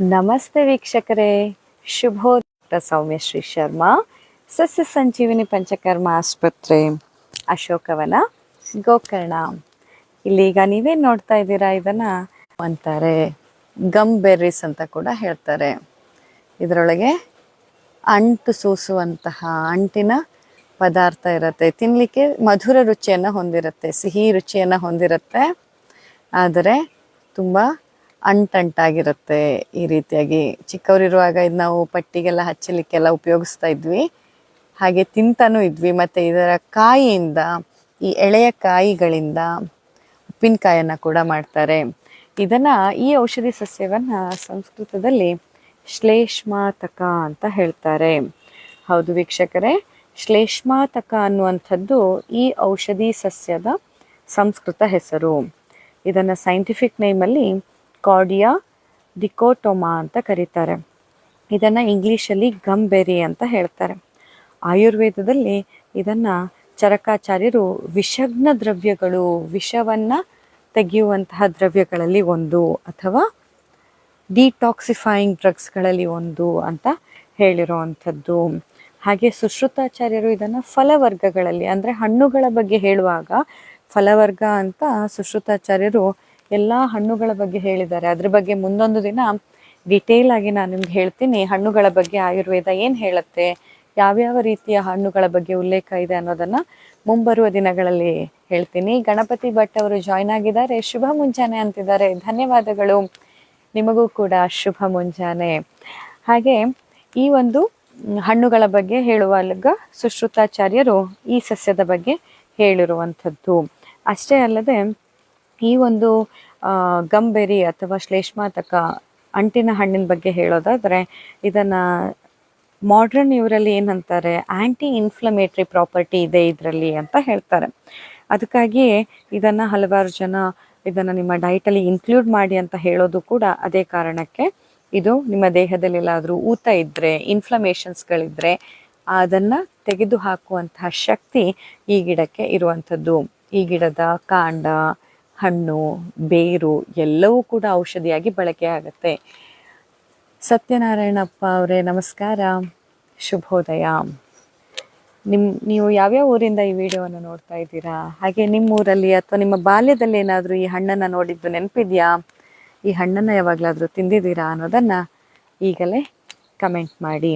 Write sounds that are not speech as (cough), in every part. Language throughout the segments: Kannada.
ನಮಸ್ತೆ ವೀಕ್ಷಕರೇ. ಶುಭೋದಯ ಸೌಮ್ಯ ಶ್ರೀ ಶರ್ಮಾ. ಸಸ್ಯ ಸಂಜೀವಿನಿ ಪಂಚಕರ್ಮ ಆಸ್ಪತ್ರೆ, ಅಶೋಕವನ ಗೋಕರ್ಣ. ಇಲ್ಲಿ ಈಗ ನೀವೇನ್ ನೋಡ್ತಾ ಇದ್ದೀರಾ? ಇದನ್ನ ಅಂತಾರೆ ಗಮ್ ಬೆರ್ರೀಸ್ ಅಂತ ಕೂಡ ಹೇಳ್ತಾರೆ. ಇದರೊಳಗೆ ಅಂಟು ಸೂಸುವಂತಹ ಅಂಟಿನ ಪದಾರ್ಥ ಇರುತ್ತೆ. ತಿನ್ನಲಿಕ್ಕೆ ಮಧುರ ರುಚಿಯನ್ನು ಹೊಂದಿರುತ್ತೆ, ಸಿಹಿ ರುಚಿಯನ್ನು ಹೊಂದಿರುತ್ತೆ. ಆದರೆ ತುಂಬ ಅಂಟಂಟಾಗಿರುತ್ತೆ ಈ ರೀತಿಯಾಗಿ. ಚಿಕ್ಕವರಿರುವಾಗ ಇದು ನಾವು ಪಟ್ಟಿಗೆಲ್ಲ ಹಚ್ಚಲಿಕ್ಕೆಲ್ಲ ಉಪಯೋಗಿಸ್ತಾ ಇದ್ವಿ. ಹಾಗೆ ತಿಂತಾನೂ ಇದ್ವಿ. ಮತ್ತು ಇದರ ಕಾಯಿಯಿಂದ, ಈ ಎಳೆಯ ಕಾಯಿಗಳಿಂದ ಉಪ್ಪಿನಕಾಯನ್ನು ಕೂಡ ಮಾಡ್ತಾರೆ. ಇದನ್ನು ಈ ಔಷಧಿ ಸಸ್ಯವನ್ನು ಸಂಸ್ಕೃತದಲ್ಲಿ ಶ್ಲೇಷ್ಮಾತಕ ಅಂತ ಹೇಳ್ತಾರೆ. ಹೌದು ವೀಕ್ಷಕರೇ, ಶ್ಲೇಷ್ಮಾತಕ ಅನ್ನುವಂಥದ್ದು ಈ ಔಷಧಿ ಸಸ್ಯದ ಸಂಸ್ಕೃತ ಹೆಸರು. ಇದನ್ನು ಸೈಂಟಿಫಿಕ್ ನೇಮಲ್ಲಿ ಕಾರ್ಡಿಯಾ ಡಿಕೋಟೊಮಾ ಅಂತ ಕರೀತಾರೆ. ಇದನ್ನು ಇಂಗ್ಲೀಷಲ್ಲಿ ಗಂಬೆರಿ ಅಂತ ಹೇಳ್ತಾರೆ. ಆಯುರ್ವೇದದಲ್ಲಿ ಇದನ್ನು ಚರಕಾಚಾರ್ಯರು ವಿಷಗ್ನ ದ್ರವ್ಯಗಳು, ವಿಷವನ್ನು ತೆಗೆಯುವಂತಹ ದ್ರವ್ಯಗಳಲ್ಲಿ ಒಂದು ಅಥವಾ ಡಿಟಾಕ್ಸಿಫೈಯಿಂಗ್ ಡ್ರಗ್ಸ್ಗಳಲ್ಲಿ ಒಂದು ಅಂತ ಹೇಳಿರುವಂಥದ್ದು. ಹಾಗೆ ಸುಶ್ರುತಾಚಾರ್ಯರು ಇದನ್ನು ಫಲವರ್ಗಗಳಲ್ಲಿ, ಅಂದರೆ ಹಣ್ಣುಗಳ ಬಗ್ಗೆ ಹೇಳುವಾಗ ಫಲವರ್ಗ ಅಂತ ಸುಶ್ರುತಾಚಾರ್ಯರು ಎಲ್ಲ ಹಣ್ಣುಗಳ ಬಗ್ಗೆ ಹೇಳಿದ್ದಾರೆ. ಅದ್ರ ಬಗ್ಗೆ ಮುಂದೊಂದು ದಿನ ಡಿಟೇಲ್ ಆಗಿ ನಾನು ನಿಮ್ಗೆ ಹೇಳ್ತೀನಿ. ಹಣ್ಣುಗಳ ಬಗ್ಗೆ ಆಯುರ್ವೇದ ಏನು ಹೇಳುತ್ತೆ, ಯಾವ್ಯಾವ ರೀತಿಯ ಹಣ್ಣುಗಳ ಬಗ್ಗೆ ಉಲ್ಲೇಖ ಇದೆ ಅನ್ನೋದನ್ನ ಮುಂಬರುವ ದಿನಗಳಲ್ಲಿ ಹೇಳ್ತೀನಿ. ಗಣಪತಿ ಭಟ್ ಅವರು ಜಾಯ್ನ್ ಆಗಿದ್ದಾರೆ. ಶುಭ ಮುಂಜಾನೆ ಅಂತಿದ್ದಾರೆ. ಧನ್ಯವಾದಗಳು. ನಿಮಗೂ ಕೂಡ ಶುಭ ಮುಂಜಾನೆ. ಹಾಗೆ ಈ ಒಂದು ಹಣ್ಣುಗಳ ಬಗ್ಗೆ ಹೇಳುವ ಹೇಳುವಾಗ ಸುಶ್ರುತಾಚಾರ್ಯರು ಈ ಸಸ್ಯದ ಬಗ್ಗೆ ಹೇಳಿರುವಂಥದ್ದು. ಅಷ್ಟೇ ಅಲ್ಲದೆ ಈ ಒಂದು ಗಂಬೆರಿ ಅಥವಾ ಶ್ಲೇಷ್ಮಾತಕ ಅಂಟಿನ ಹಣ್ಣಿನ ಬಗ್ಗೆ ಹೇಳೋದಾದರೆ, ಇದನ್ನ ಮಾಡ್ರನ್ ಇವರಲ್ಲಿ ಏನಂತಾರೆ ಆಂಟಿ ಇನ್ಫ್ಲಮೇಟ್ರಿ ಪ್ರಾಪರ್ಟಿ ಇದೆ ಇದರಲ್ಲಿ ಅಂತ ಹೇಳ್ತಾರೆ. ಅದಕ್ಕಾಗಿಯೇ ಇದನ್ನ ಹಲವಾರು ಜನ ಇದನ್ನ ನಿಮ್ಮ ಡೈಟಲ್ಲಿ ಇನ್ಕ್ಲೂಡ್ ಮಾಡಿ ಅಂತ ಹೇಳೋದು ಕೂಡ ಅದೇ ಕಾರಣಕ್ಕೆ ಇದು ನಿಮ್ಮ ದೇಹದಲ್ಲಿ ಎಲ್ಲಾದರೂ ಊತ ಇದ್ದರೆ ಇನ್ಫ್ಲಮೇಷನ್ಸ್ಗಳಿದ್ರೆ ಅದನ್ನ ತೆಗೆದು ಹಾಕುವಂತಹ ಶಕ್ತಿ ಈ ಗಿಡಕ್ಕೆ ಇರುವಂಥದ್ದು. ಈ ಗಿಡದ ಕಾಂಡ ಹಣ್ಣು, ಬೇರು ಎಲ್ಲವೂ ಕೂಡ ಔಷಧಿಯಾಗಿ ಬಳಕೆ ಆಗುತ್ತೆ. ಸತ್ಯನಾರಾಯಣಪ್ಪ ಅವರೇ, ನಮಸ್ಕಾರ. ಶುಭೋದಯ. ನಿಮ್ಮ ನೀವು ಯಾವ್ಯಾವ ಊರಿಂದ ಈ ವಿಡಿಯೋವನ್ನು ನೋಡ್ತಾ ಇದ್ದೀರಾ? ಹಾಗೆ ನಿಮ್ಮ ಊರಲ್ಲಿ ಅಥವಾ ನಿಮ್ಮ ಬಾಲ್ಯದಲ್ಲಿ ಏನಾದರೂ ಈ ಹಣ್ಣನ್ನು ನೋಡಿದ್ದು ನೆನಪಿದೆಯಾ? ಈ ಹಣ್ಣನ್ನು ಯಾವಾಗಲಾದರೂ ತಿಂದಿದ್ದೀರಾ ಅನ್ನೋದನ್ನು ಈಗಲೇ ಕಮೆಂಟ್ ಮಾಡಿ.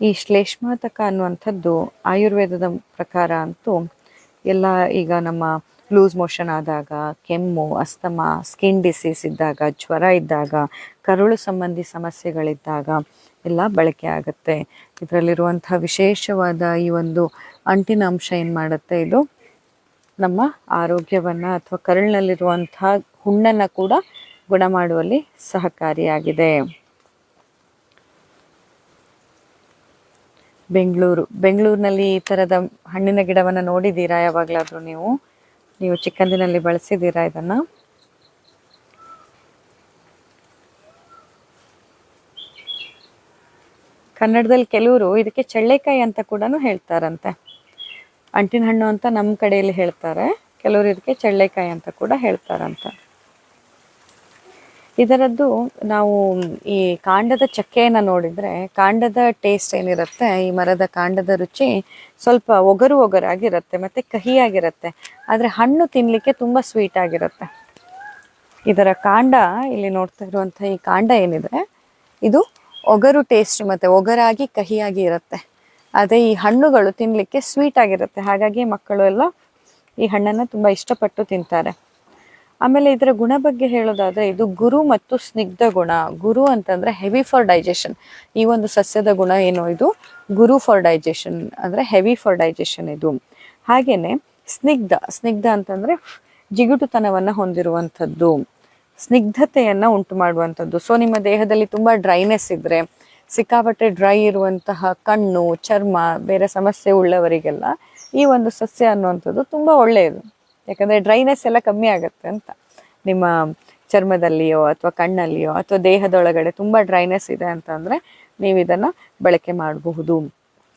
ಈ ಶ್ಲೇಷ್ಮಾತಕ ಅನ್ನುವಂಥದ್ದು ಆಯುರ್ವೇದದ ಪ್ರಕಾರ ಅಂತೂ ಎಲ್ಲ ಈಗ ನಮ್ಮ ಲೂಸ್ ಮೋಷನ್ ಆದಾಗ, ಕೆಮ್ಮು, ಅಸ್ತಮ, ಸ್ಕಿನ್ ಡಿಸೀಸ್ ಇದ್ದಾಗ, ಜ್ವರ ಇದ್ದಾಗ, ಕರುಳು ಸಂಬಂಧಿ ಸಮಸ್ಯೆಗಳಿದ್ದಾಗ ಎಲ್ಲ ಬಳಕೆ ಆಗುತ್ತೆ. ಇದರಲ್ಲಿರುವಂಥ ವಿಶೇಷವಾದ ಈ ಒಂದು ಅಂಟಿನ ಅಂಶ ಏನು ಮಾಡುತ್ತೆ? ಇದು ನಮ್ಮ ಆರೋಗ್ಯವನ್ನು ಅಥವಾ ಕರುಳಿನಲ್ಲಿರುವಂಥ ಹುಣ್ಣನ್ನು ಕೂಡ ಗುಣ ಮಾಡುವಲ್ಲಿ ಸಹಕಾರಿಯಾಗಿದೆ. ಬೆಂಗಳೂರು. ಬೆಂಗಳೂರಿನಲ್ಲಿ ಈ ಥರದ ಹಣ್ಣಿನ ಗಿಡವನ್ನು ನೋಡಿದ್ದೀರಾ ಯಾವಾಗಲಾದರೂ ನೀವು? ನೀವು ಚಿಕ್ಕಂದಿನಲ್ಲಿ ಬಳಸಿದ್ದೀರಾ ಇದನ್ನ? ಕನ್ನಡದಲ್ಲಿ ಕೆಲವರು ಇದಕ್ಕೆ ಚಳ್ಳೆಕಾಯಿ ಅಂತ ಕೂಡ ಹೇಳ್ತಾರಂತೆ. ಅಂಟಿನ ಹಣ್ಣು ಅಂತ ನಮ್ಮ ಕಡೆಯಲ್ಲಿ ಹೇಳ್ತಾರೆ. ಕೆಲವರು ಇದಕ್ಕೆ ಚಳ್ಳೆಕಾಯಿ ಅಂತ ಕೂಡ ಹೇಳ್ತಾರಂತೆ. ಇದರದ್ದು ನಾವು ಈ ಕಾಂಡದ ಚಕ್ಕೆಯನ್ನು ನೋಡಿದರೆ ಕಾಂಡದ ಟೇಸ್ಟ್ ಏನಿರುತ್ತೆ, ಈ ಮರದ ಕಾಂಡದ ರುಚಿ ಸ್ವಲ್ಪ ಒಗರು ಒಗರಾಗಿರುತ್ತೆ, ಮತ್ತು ಕಹಿಯಾಗಿರುತ್ತೆ. ಆದರೆ ಹಣ್ಣು ತಿನ್ನಲಿಕ್ಕೆ ತುಂಬ ಸ್ವೀಟ್ ಆಗಿರುತ್ತೆ. ಇದರ ಕಾಂಡ, ಇಲ್ಲಿ ನೋಡ್ತಾ ಇರುವಂಥ ಈ ಕಾಂಡ ಏನಿದೆ, ಇದು ಒಗರು ಟೇಸ್ಟ್ ಮತ್ತು ಒಗರಾಗಿ ಕಹಿಯಾಗಿ ಇರುತ್ತೆ. ಅದೇ ಈ ಹಣ್ಣುಗಳು ತಿನ್ನಲಿಕ್ಕೆ ಸ್ವೀಟ್ ಆಗಿರುತ್ತೆ. ಹಾಗಾಗಿ ಮಕ್ಕಳು ಎಲ್ಲ ಈ ಹಣ್ಣನ್ನು ತುಂಬ ಇಷ್ಟಪಟ್ಟು ತಿಂತಾರೆ. ಆಮೇಲೆ ಇದರ ಗುಣ ಬಗ್ಗೆ ಹೇಳೋದಾದ್ರೆ ಇದು ಗುರು ಮತ್ತು ಸ್ನಿಗ್ಧ ಗುಣ. ಗುರು ಅಂತಂದ್ರೆ ಹೆವಿ ಫಾರ್ ಡೈಜೆಷನ್ ಈ ಒಂದು ಸಸ್ಯದ ಗುಣ ಏನು ಇದು? ಗುರು ಫಾರ್ ಡೈಜೆಷನ್ ಅಂದ್ರೆ ಹೆವಿ ಫಾರ್ ಡೈಜೆಷನ್ ಇದು. ಹಾಗೇನೆ ಸ್ನಿಗ್ಧ ಸ್ನಿಗ್ಧ ಅಂತಂದ್ರೆ ಜಿಗುಟುತನವನ್ನ ಹೊಂದಿರುವಂಥದ್ದು, ಸ್ನಿಗ್ಧತೆಯನ್ನ ಉಂಟು ಮಾಡುವಂಥದ್ದು. ಸೊ ನಿಮ್ಮ ದೇಹದಲ್ಲಿ ತುಂಬಾ ಡ್ರೈನೆಸ್ ಇದ್ರೆ, ಸಿಕ್ಕಾಪಟ್ಟೆ ಡ್ರೈ ಇರುವಂತಹ ಕಣ್ಣು, ಚರ್ಮ, ಬೇರೆ ಸಮಸ್ಯೆ ಉಳ್ಳವರಿಗೆಲ್ಲ ಈ ಒಂದು ಸಸ್ಯ ಅನ್ನುವಂಥದ್ದು ತುಂಬಾ ಒಳ್ಳೆಯದು. ಯಾಕಂದ್ರೆ ಡ್ರೈನೆಸ್ ಎಲ್ಲ ಕಮ್ಮಿ ಆಗುತ್ತೆ ಅಂತ. ನಿಮ್ಮ ಚರ್ಮದಲ್ಲಿಯೋ ಅಥವಾ ಕಣ್ಣಲ್ಲಿಯೋ ಅಥವಾ ದೇಹದೊಳಗಡೆ ತುಂಬ ಡ್ರೈನೆಸ್ ಇದೆ ಅಂತಂದರೆ ನೀವು ಇದನ್ನ ಬಳಕೆ ಮಾಡಬಹುದು.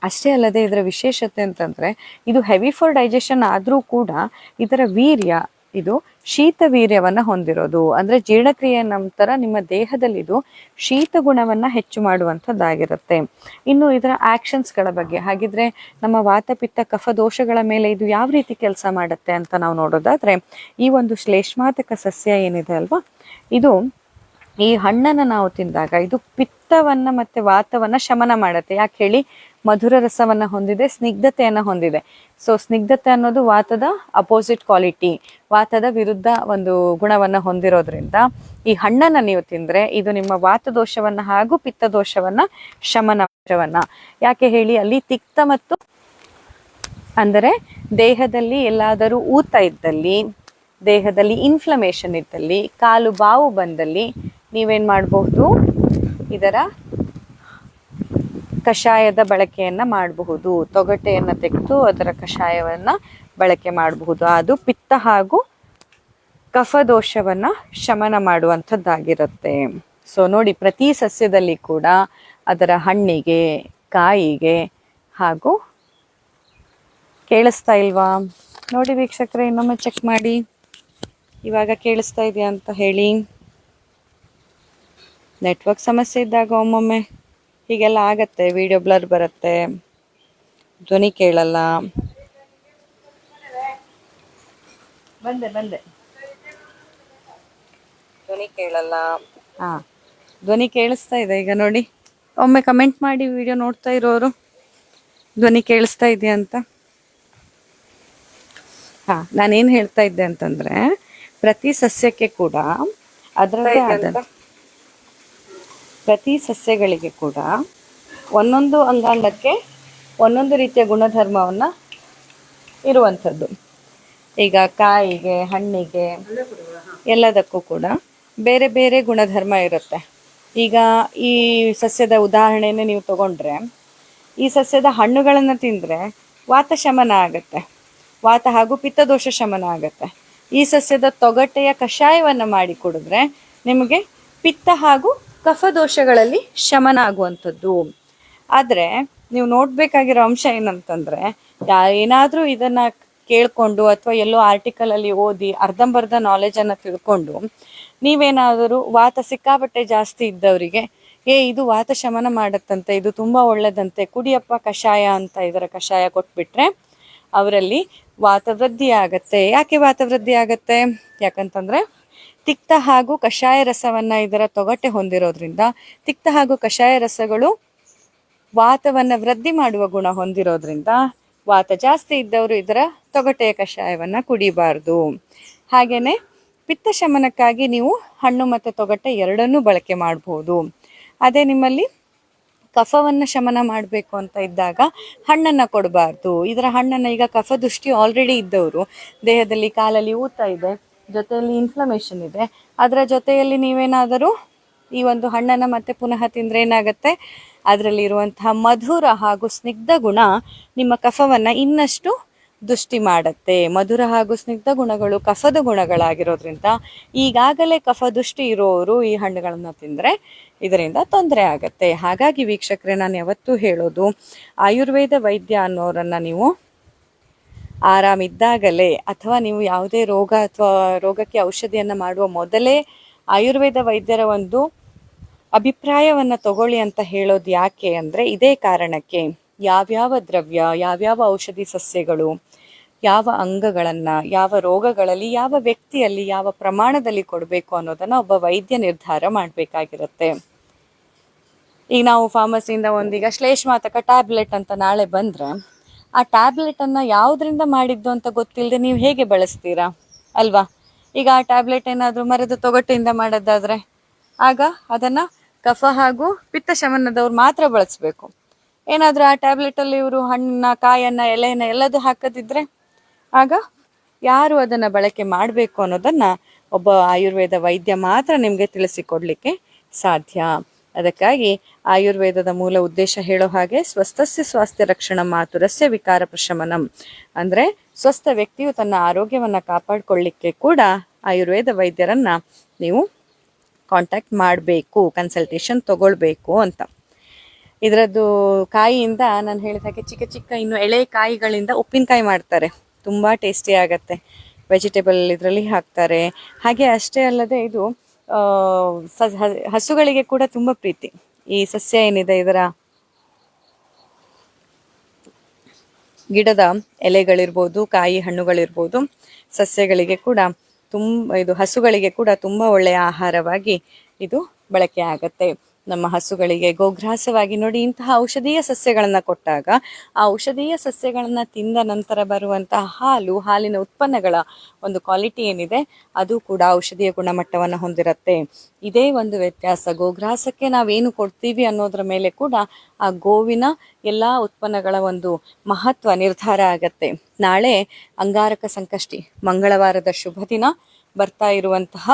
ಅಷ್ಟೇ ಅಲ್ಲದೆ ಇದರ ವಿಶೇಷತೆ ಅಂತಂದ್ರೆ ಇದು ಹೆವಿ ಫಾರ್ ಡೈಜೆಷನ್ ಆದರೂ ಕೂಡ ಇದರ ವೀರ್ಯ ಇದು ಶೀತ ವೀರ್ಯವನ್ನ ಹೊಂದಿರೋದು. ಅಂದ್ರೆ ಜೀರ್ಣಕ್ರಿಯೆ ನಂತರ ನಿಮ್ಮ ದೇಹದಲ್ಲಿ ಇದು ಶೀತ ಗುಣವನ್ನ ಹೆಚ್ಚು ಮಾಡುವಂಥದ್ದಾಗಿರುತ್ತೆ. ಇನ್ನು ಇದರ ಆಕ್ಷನ್ಸ್ಗಳ ಬಗ್ಗೆ, ಹಾಗಿದ್ರೆ ನಮ್ಮ ವಾತಪಿತ್ತ, ಕಫ, ದೋಷಗಳ ಮೇಲೆ ಇದು ಯಾವ ರೀತಿ ಕೆಲಸ ಮಾಡುತ್ತೆ ಅಂತ ನಾವು ನೋಡೋದಾದ್ರೆ, ಈ ಒಂದು ಶ್ಲೇಷ್ಮಾತಕ ಸಸ್ಯ ಏನಿದೆ ಅಲ್ವಾ? ಇದು ಈ ಹಣ್ಣನ್ನು ನಾವು ತಿಂದಾಗ ಇದು ಪಿತ್ತವನ್ನ ಮತ್ತೆ ವಾತವನ್ನ ಶಮನ ಮಾಡುತ್ತೆ. ಯಾಕೆ ಹೇಳಿ? ಮಧುರ ರಸವನ್ನ ಹೊಂದಿದೆ, ಸ್ನಿಗ್ಧತೆಯನ್ನು ಹೊಂದಿದೆ. ಸೊ ಸ್ನಿಗ್ಧತೆ ಅನ್ನೋದು ವಾತದ ಅಪೋಸಿಟ್ ಕ್ವಾಲಿಟಿ ವಾತದ ವಿರುದ್ಧ ಒಂದು ಗುಣವನ್ನ ಹೊಂದಿರೋದ್ರಿಂದ ಈ ಹಣ್ಣನ್ನ ನೀವು ತಿಂದ್ರೆ ಇದು ನಿಮ್ಮ ವಾತ ದೋಷವನ್ನ ಹಾಗೂ ಪಿತ್ತ ದೋಷವನ್ನ ಶಮನವನ್ನ ಯಾಕೆ ಹೇಳಿ? ಅಲ್ಲಿ ತಿಕ್ತ ಮತ್ತು, ಅಂದರೆ ದೇಹದಲ್ಲಿ ಎಲ್ಲಾದರೂ ಊತ ಇದ್ದಲ್ಲಿ ದೇಹದಲ್ಲಿ ಇನ್ಫ್ಲಮೇಷನ್ ಇದ್ದಲ್ಲಿ, ಕಾಲು ಬಾವು ಬಂದಲ್ಲಿ ನೀವೇನು ಮಾಡಬಹುದು? ಇದರ ಕಷಾಯದ ಬಳಕೆಯನ್ನು ಮಾಡಬಹುದು. ತೊಗಟೆಯನ್ನು ತೆಗೆದು ಅದರ ಕಷಾಯವನ್ನು ಬಳಕೆ ಮಾಡಬಹುದು. ಅದು ಪಿತ್ತ ಹಾಗೂ ಕಫದೋಷವನ್ನು ಶಮನ ಮಾಡುವಂಥದ್ದಾಗಿರುತ್ತೆ. ಸೊ ನೋಡಿ, ಪ್ರತಿ ಸಸ್ಯದಲ್ಲಿ ಕೂಡ ಅದರ ಹಣ್ಣಿಗೆ, ಕಾಯಿಗೆ ಹಾಗೂ ಕೇಳಿಸ್ತಾ ಇಲ್ವಾ? ನೋಡಿ ವೀಕ್ಷಕರೇ, ಇನ್ನೊಮ್ಮೆ ಚೆಕ್ ಮಾಡಿ. ಇವಾಗ ಕೇಳಿಸ್ತಾ ಇದೆಯಾ ಅಂತ ಹೇಳಿ. ನೆಟ್ವರ್ಕ್ ಸಮಸ್ಯೆ ಇದ್ದಾಗ ಒಮ್ಮೊಮ್ಮೆ ಹೀಗೆಲ್ಲ ಆಗತ್ತೆ ವಿಡಿಯೋ ಬ್ಲರ್ ಬರುತ್ತೆ ಧ್ವನಿ ಕೇಳಲ್ಲ. ಬಂದೆ ಬಂದೆ. ಧ್ವನಿ ಕೇಳಲ್ಲ. ಹಾ. ಧ್ವನಿ ಕೇಳಿಸ್ತಾ ಇದೆ ಈಗ ನೋಡಿ. ಒಮ್ಮೆ ಕಮೆಂಟ್ ಮಾಡಿ ವಿಡಿಯೋ ನೋಡ್ತಾ ಇರೋರು ಧ್ವನಿ ಕೇಳಿಸ್ತಾ ಇದೆಯಾ ಅಂತ. ಹಾ. ನಾನೇನು ಹೇಳ್ತಾ ಇದ್ದೆ ಅಂತಂದ್ರೆ ಪ್ರತಿ ಸಸ್ಯಕ್ಕೆ ಕೂಡ ಅದರದೇ ಆದ ಪ್ರತಿ ಸಸ್ಯಗಳಿಗೆ ಕೂಡ ಒಂದೊಂದು ಅಂಗಾಂಗಕ್ಕೆ ಒಂದೊಂದು ರೀತಿಯ ಗುಣಧರ್ಮವನ್ನ ಇರುವಂಥದ್ದು. ಈಗ ಕಾಯಿಗೆ ಹಣ್ಣಿಗೆ ಎಲ್ಲದಕ್ಕೂ ಕೂಡ ಬೇರೆ ಬೇರೆ ಗುಣಧರ್ಮ ಇರುತ್ತೆ. ಈಗ ಈ ಸಸ್ಯದ ಉದಾಹರಣೆಯನ್ನು ನೀವು ತಗೊಂಡ್ರೆ ಈ ಸಸ್ಯದ ಹಣ್ಣುಗಳನ್ನು ತಿಂದರೆ ವಾತ ಶಮನ ಆಗತ್ತೆ. ವಾತ ಹಾಗೂ ಪಿತ್ತದೋಷ ಶಮನ ಆಗತ್ತೆ. ಈ ಸಸ್ಯದ ತೊಗಟೆಯ ಕಷಾಯವನ್ನು ಮಾಡಿ ಕುಡಿದ್ರೆ ನಿಮಗೆ ಪಿತ್ತ ಹಾಗೂ ಕಫದೋಷಗಳಲ್ಲಿ ಶಮನ ಆಗುವಂಥದ್ದು ಆದರೆ ನೀವು ನೋಡಬೇಕಾಗಿರೋ ಅಂಶ ಏನಂತಂದ್ರೆ ಏನಾದರೂ ಇದನ್ನ ಕೇಳ್ಕೊಂಡು ಅಥವಾ ಎಲ್ಲೋ ಆರ್ಟಿಕಲಲ್ಲಿ ಓದಿ ಅರ್ಧಂಬರ್ಧ ನಾಲೆಜನ್ನು ತಿಳ್ಕೊಂಡು ನೀವೇನಾದರೂ ವಾತ ಸಿಕ್ಕಾಪಟ್ಟೆ ಜಾಸ್ತಿ ಇದ್ದವರಿಗೆ, ಏ, ಇದು ವಾತ ಶಮನ ಮಾಡತ್ತಂತೆ, ಇದು ತುಂಬಾ ಒಳ್ಳೆದಂತೆ, ಕುಡಿಯಪ್ಪ ಕಷಾಯ ಅಂತ ಇದರ ಕಷಾಯ ಕೊಟ್ಬಿಟ್ರೆ, ಅವರಲ್ಲಿ ವಾತವೃದ್ಧಿ ಆಗತ್ತೆ ಯಾಕೆ ವಾತವೃದ್ಧಿ ಆಗತ್ತೆ ಯಾಕಂತಂದ್ರೆ ತಿಕ್ತ ಹಾಗೂ ಕಷಾಯ ರಸವನ್ನ ಇದರ ತೊಗಟೆ ಹೊಂದಿರೋದ್ರಿಂದ ತಿಕ್ತ ಹಾಗೂ ಕಷಾಯ ರಸಗಳು ವಾತವನ್ನ ವೃದ್ಧಿ ಮಾಡುವ ಗುಣ ಹೊಂದಿರೋದ್ರಿಂದ ವಾತ ಜಾಸ್ತಿ ಇದ್ದವರು ಇದರ ತೊಗಟೆಯ ಕಷಾಯವನ್ನ ಕುಡಿಬಾರ್ದು. ಹಾಗೇನೆ ಪಿತ್ತ ಶಮನಕ್ಕಾಗಿ ನೀವು ಹಣ್ಣು ಮತ್ತು ತೊಗಟೆ ಎರಡನ್ನೂ ಬಳಕೆ ಮಾಡಬಹುದು ಅದೇ ನಿಮ್ಮಲ್ಲಿ ಕಫವನ್ನು ಶಮನ ಮಾಡಬೇಕು ಅಂತ ಇದ್ದಾಗ ಹಣ್ಣನ್ನು ಕೊಡಬಾರ್ದು. ಇದರ ಹಣ್ಣನ್ನು ಈಗ ಕಫ ದೃಷ್ಟಿ ಆಲ್ರೆಡಿ ಇದ್ದವರು. ದೇಹದಲ್ಲಿ ಕಾಲಲ್ಲಿ ಊತ ಇದೆ, ಜೊತೆಯಲ್ಲಿ ಇನ್ಫ್ಲಮೇಷನ್ ಇದೆ. ಅದರ ಜೊತೆಯಲ್ಲಿ ನೀವೇನಾದರೂ ಈ ಒಂದು ಹಣ್ಣನ್ನು ಮತ್ತೆ ಪುನಃ ತಿಂದರೆ ಏನಾಗುತ್ತೆ? ಅದರಲ್ಲಿರುವಂತಹ ಮಧುರ ಹಾಗೂ ಸ್ನಿಗ್ಧ ಗುಣ ನಿಮ್ಮ ಕಫವನ್ನು ಇನ್ನಷ್ಟು ದುಷ್ಟಿ ಮಾಡುತ್ತೆ. ಮಧುರ ಹಾಗೂ ಸ್ನಿಗ್ಧ ಗುಣಗಳು ಕಫದ ಗುಣಗಳಾಗಿರೋದ್ರಿಂದ ಈಗಾಗಲೇ ಕಫ ದುಷ್ಟಿ ಇರೋರು ಈ ಹಣ್ಣುಗಳನ್ನು ತಿಂದರೆ ಇದರಿಂದ ತೊಂದರೆ ಆಗತ್ತೆ. ಹಾಗಾಗಿ ವೀಕ್ಷಕರೇ, ನಾನು ಯಾವತ್ತೂ ಹೇಳೋದು ಆಯುರ್ವೇದ ವೈದ್ಯ ಅನ್ನೋರನ್ನು ನೀವು ಆರಾಮಿದ್ದಾಗಲೇ ಅಥವಾ ನೀವು ಯಾವುದೇ ರೋಗ ಅಥವಾ ರೋಗಕ್ಕೆ ಔಷಧಿಯನ್ನು ಮಾಡುವ ಮೊದಲೇ ಆಯುರ್ವೇದ ವೈದ್ಯರ ಒಂದು ಅಭಿಪ್ರಾಯವನ್ನು ತಗೊಳ್ಳಿ ಅಂತ ಹೇಳೋದು ಯಾಕೆ ಅಂದರೆ ಇದೇ ಕಾರಣಕ್ಕೆ. ಯಾವ್ಯಾವ ದ್ರವ್ಯ, ಯಾವ್ಯಾವ ಔಷಧಿ ಸಸ್ಯಗಳು, ಯಾವ ಅಂಗಗಳನ್ನ, ಯಾವ ರೋಗಗಳಲ್ಲಿ, ಯಾವ ವ್ಯಕ್ತಿಯಲ್ಲಿ, ಯಾವ ಪ್ರಮಾಣದಲ್ಲಿ ಕೊಡಬೇಕು ಅನ್ನೋದನ್ನ ಒಬ್ಬ ವೈದ್ಯ ನಿರ್ಧಾರ ಮಾಡಬೇಕಾಗಿರುತ್ತೆ. ಈಗ ನಾವು ಫಾರ್ಮಸಿಯಿಂದ ಒಂದೀಗ ಶ್ಲೇಷ್ಮಾತಕ ಟ್ಯಾಬ್ಲೆಟ್ ಅಂತ ನಾಳೆ ಬಂದ್ರೆ, ಆ ಟ್ಯಾಬ್ಲೆಟ್ ಅನ್ನ ಯಾವ್ದ್ರಿಂದ ಮಾಡಿದ್ದು ಅಂತ ಗೊತ್ತಿಲ್ಲದೆ ನೀವು ಹೇಗೆ ಬಳಸ್ತೀರಾ? ಅಲ್ವಾ? ಈಗ ಆ ಟ್ಯಾಬ್ಲೆಟ್ ಏನಾದ್ರೂ ಮರದ ತೊಗಟೆಯಿಂದ ಮಾಡೋದಾದ್ರೆ, ಆಗ ಅದನ್ನ ಕಫ ಹಾಗೂ ಪಿತ್ತ ಶಮನದವ್ರು ಮಾತ್ರ ಬಳಸಬೇಕು. ಏನಾದ್ರೂ ಆ ಟ್ಯಾಬ್ಲೆಟ್ ಅಲ್ಲಿ ಇವರು ಹಣ್ಣನ್ನ ಕಾಯನ್ನ, ಎಲೆಯನ್ನ ಎಲ್ಲದೂ ಹಾಕದಿದ್ರೆ ಆಗ ಯಾರು ಅದನ್ನ ಬಳಕೆ ಮಾಡಬೇಕು ಅನ್ನೋದನ್ನ ಒಬ್ಬ ಆಯುರ್ವೇದ ವೈದ್ಯ ಮಾತ್ರ ನಿಮಗೆ ತಿಳಿಸಿಕೊಡ್ಲಿಕ್ಕೆ ಸಾಧ್ಯ. ಅದಕ್ಕಾಗಿ ಆಯುರ್ವೇದದ ಮೂಲ ಉದ್ದೇಶ ಹೇಳೋ ಹಾಗೆ ಸ್ವಸ್ಥಸ್ಯ ಸ್ವಾಸ್ಥ್ಯ ರಕ್ಷಣ ಮಾತುರಸ್ಯ ವಿಕಾರ ಪ್ರಶಮನಂ. ಅಂದ್ರೆ ಸ್ವಸ್ಥ ವ್ಯಕ್ತಿಯು ತನ್ನ ಆರೋಗ್ಯವನ್ನ ಕಾಪಾಡ್ಕೊಳ್ಳಿಕ್ಕೆ ಕೂಡ ಆಯುರ್ವೇದ ವೈದ್ಯರನ್ನ ನೀವು ಕಾಂಟ್ಯಾಕ್ಟ್ ಮಾಡಬೇಕು ಕನ್ಸಲ್ಟೇಷನ್ ತಗೊಳ್ಬೇಕು ಅಂತ. ಇದರದ್ದು ಕಾಯಿಯಿಂದ ನಾನು ಹೇಳಿದ ಹಾಗೆ ಚಿಕ್ಕ ಚಿಕ್ಕ ಇನ್ನು ಎಳೆ ಕಾಯಿಗಳಿಂದ ಉಪ್ಪಿನಕಾಯಿ ಮಾಡ್ತಾರೆ. ತುಂಬ ಟೇಸ್ಟಿ ಆಗುತ್ತೆ. ವೆಜಿಟೇಬಲ್ ಇದರಲ್ಲಿ ಹಾಕ್ತಾರೆ. ಹಾಗೆ ಅಷ್ಟೇ ಅಲ್ಲದೆ ಇದು ಹಸುಗಳಿಗೆ ಕೂಡ ತುಂಬ ಪ್ರೀತಿ. ಈ ಸಸ್ಯ ಏನಿದೆ ಇದರ ಗಿಡದ ಎಲೆಗಳಿರ್ಬೋದು, ಕಾಯಿ ಹಣ್ಣುಗಳಿರ್ಬೋದು, ಸಸ್ಯಗಳಿಗೆ ಕೂಡ ತುಂಬ, ಇದು ಹಸುಗಳಿಗೆ ಕೂಡ ತುಂಬ ಒಳ್ಳೆಯ ಆಹಾರವಾಗಿ ಇದು ಬಳಕೆ ಆಗತ್ತೆ. ನಮ್ಮ ಹಸುಗಳಿಗೆ ಗೋಗ್ರಾಸವಾಗಿ ನೋಡಿ ಇಂತಹ ಔಷಧೀಯ ಸಸ್ಯಗಳನ್ನು ಕೊಟ್ಟಾಗ ಆ ಔಷಧೀಯ ಸಸ್ಯಗಳನ್ನು ತಿಂದ ನಂತರ ಬರುವಂತಹ ಹಾಲು, ಹಾಲಿನ ಉತ್ಪನ್ನಗಳ ಒಂದು ಕ್ವಾಲಿಟಿ ಏನಿದೆ, ಅದು ಕೂಡ ಔಷಧೀಯ ಗುಣಮಟ್ಟವನ್ನು ಹೊಂದಿರುತ್ತೆ. ಇದೇ ಒಂದು ವ್ಯತ್ಯಾಸ. ಗೋಗ್ರಾಸಕ್ಕೆ ನಾವೇನು ಕೊಡ್ತೀವಿ ಅನ್ನೋದ್ರ ಮೇಲೆ ಕೂಡ ಆ ಗೋವಿನ ಎಲ್ಲ ಉತ್ಪನ್ನಗಳ ಒಂದು ಮಹತ್ವ ನಿರ್ಧಾರ ಆಗತ್ತೆ. ನಾಳೆ ಅಂಗಾರಕ ಸಂಕಷ್ಟಿ, ಮಂಗಳವಾರದ ಶುಭ ದಿನ ಬರ್ತಾ ಇರುವಂತಹ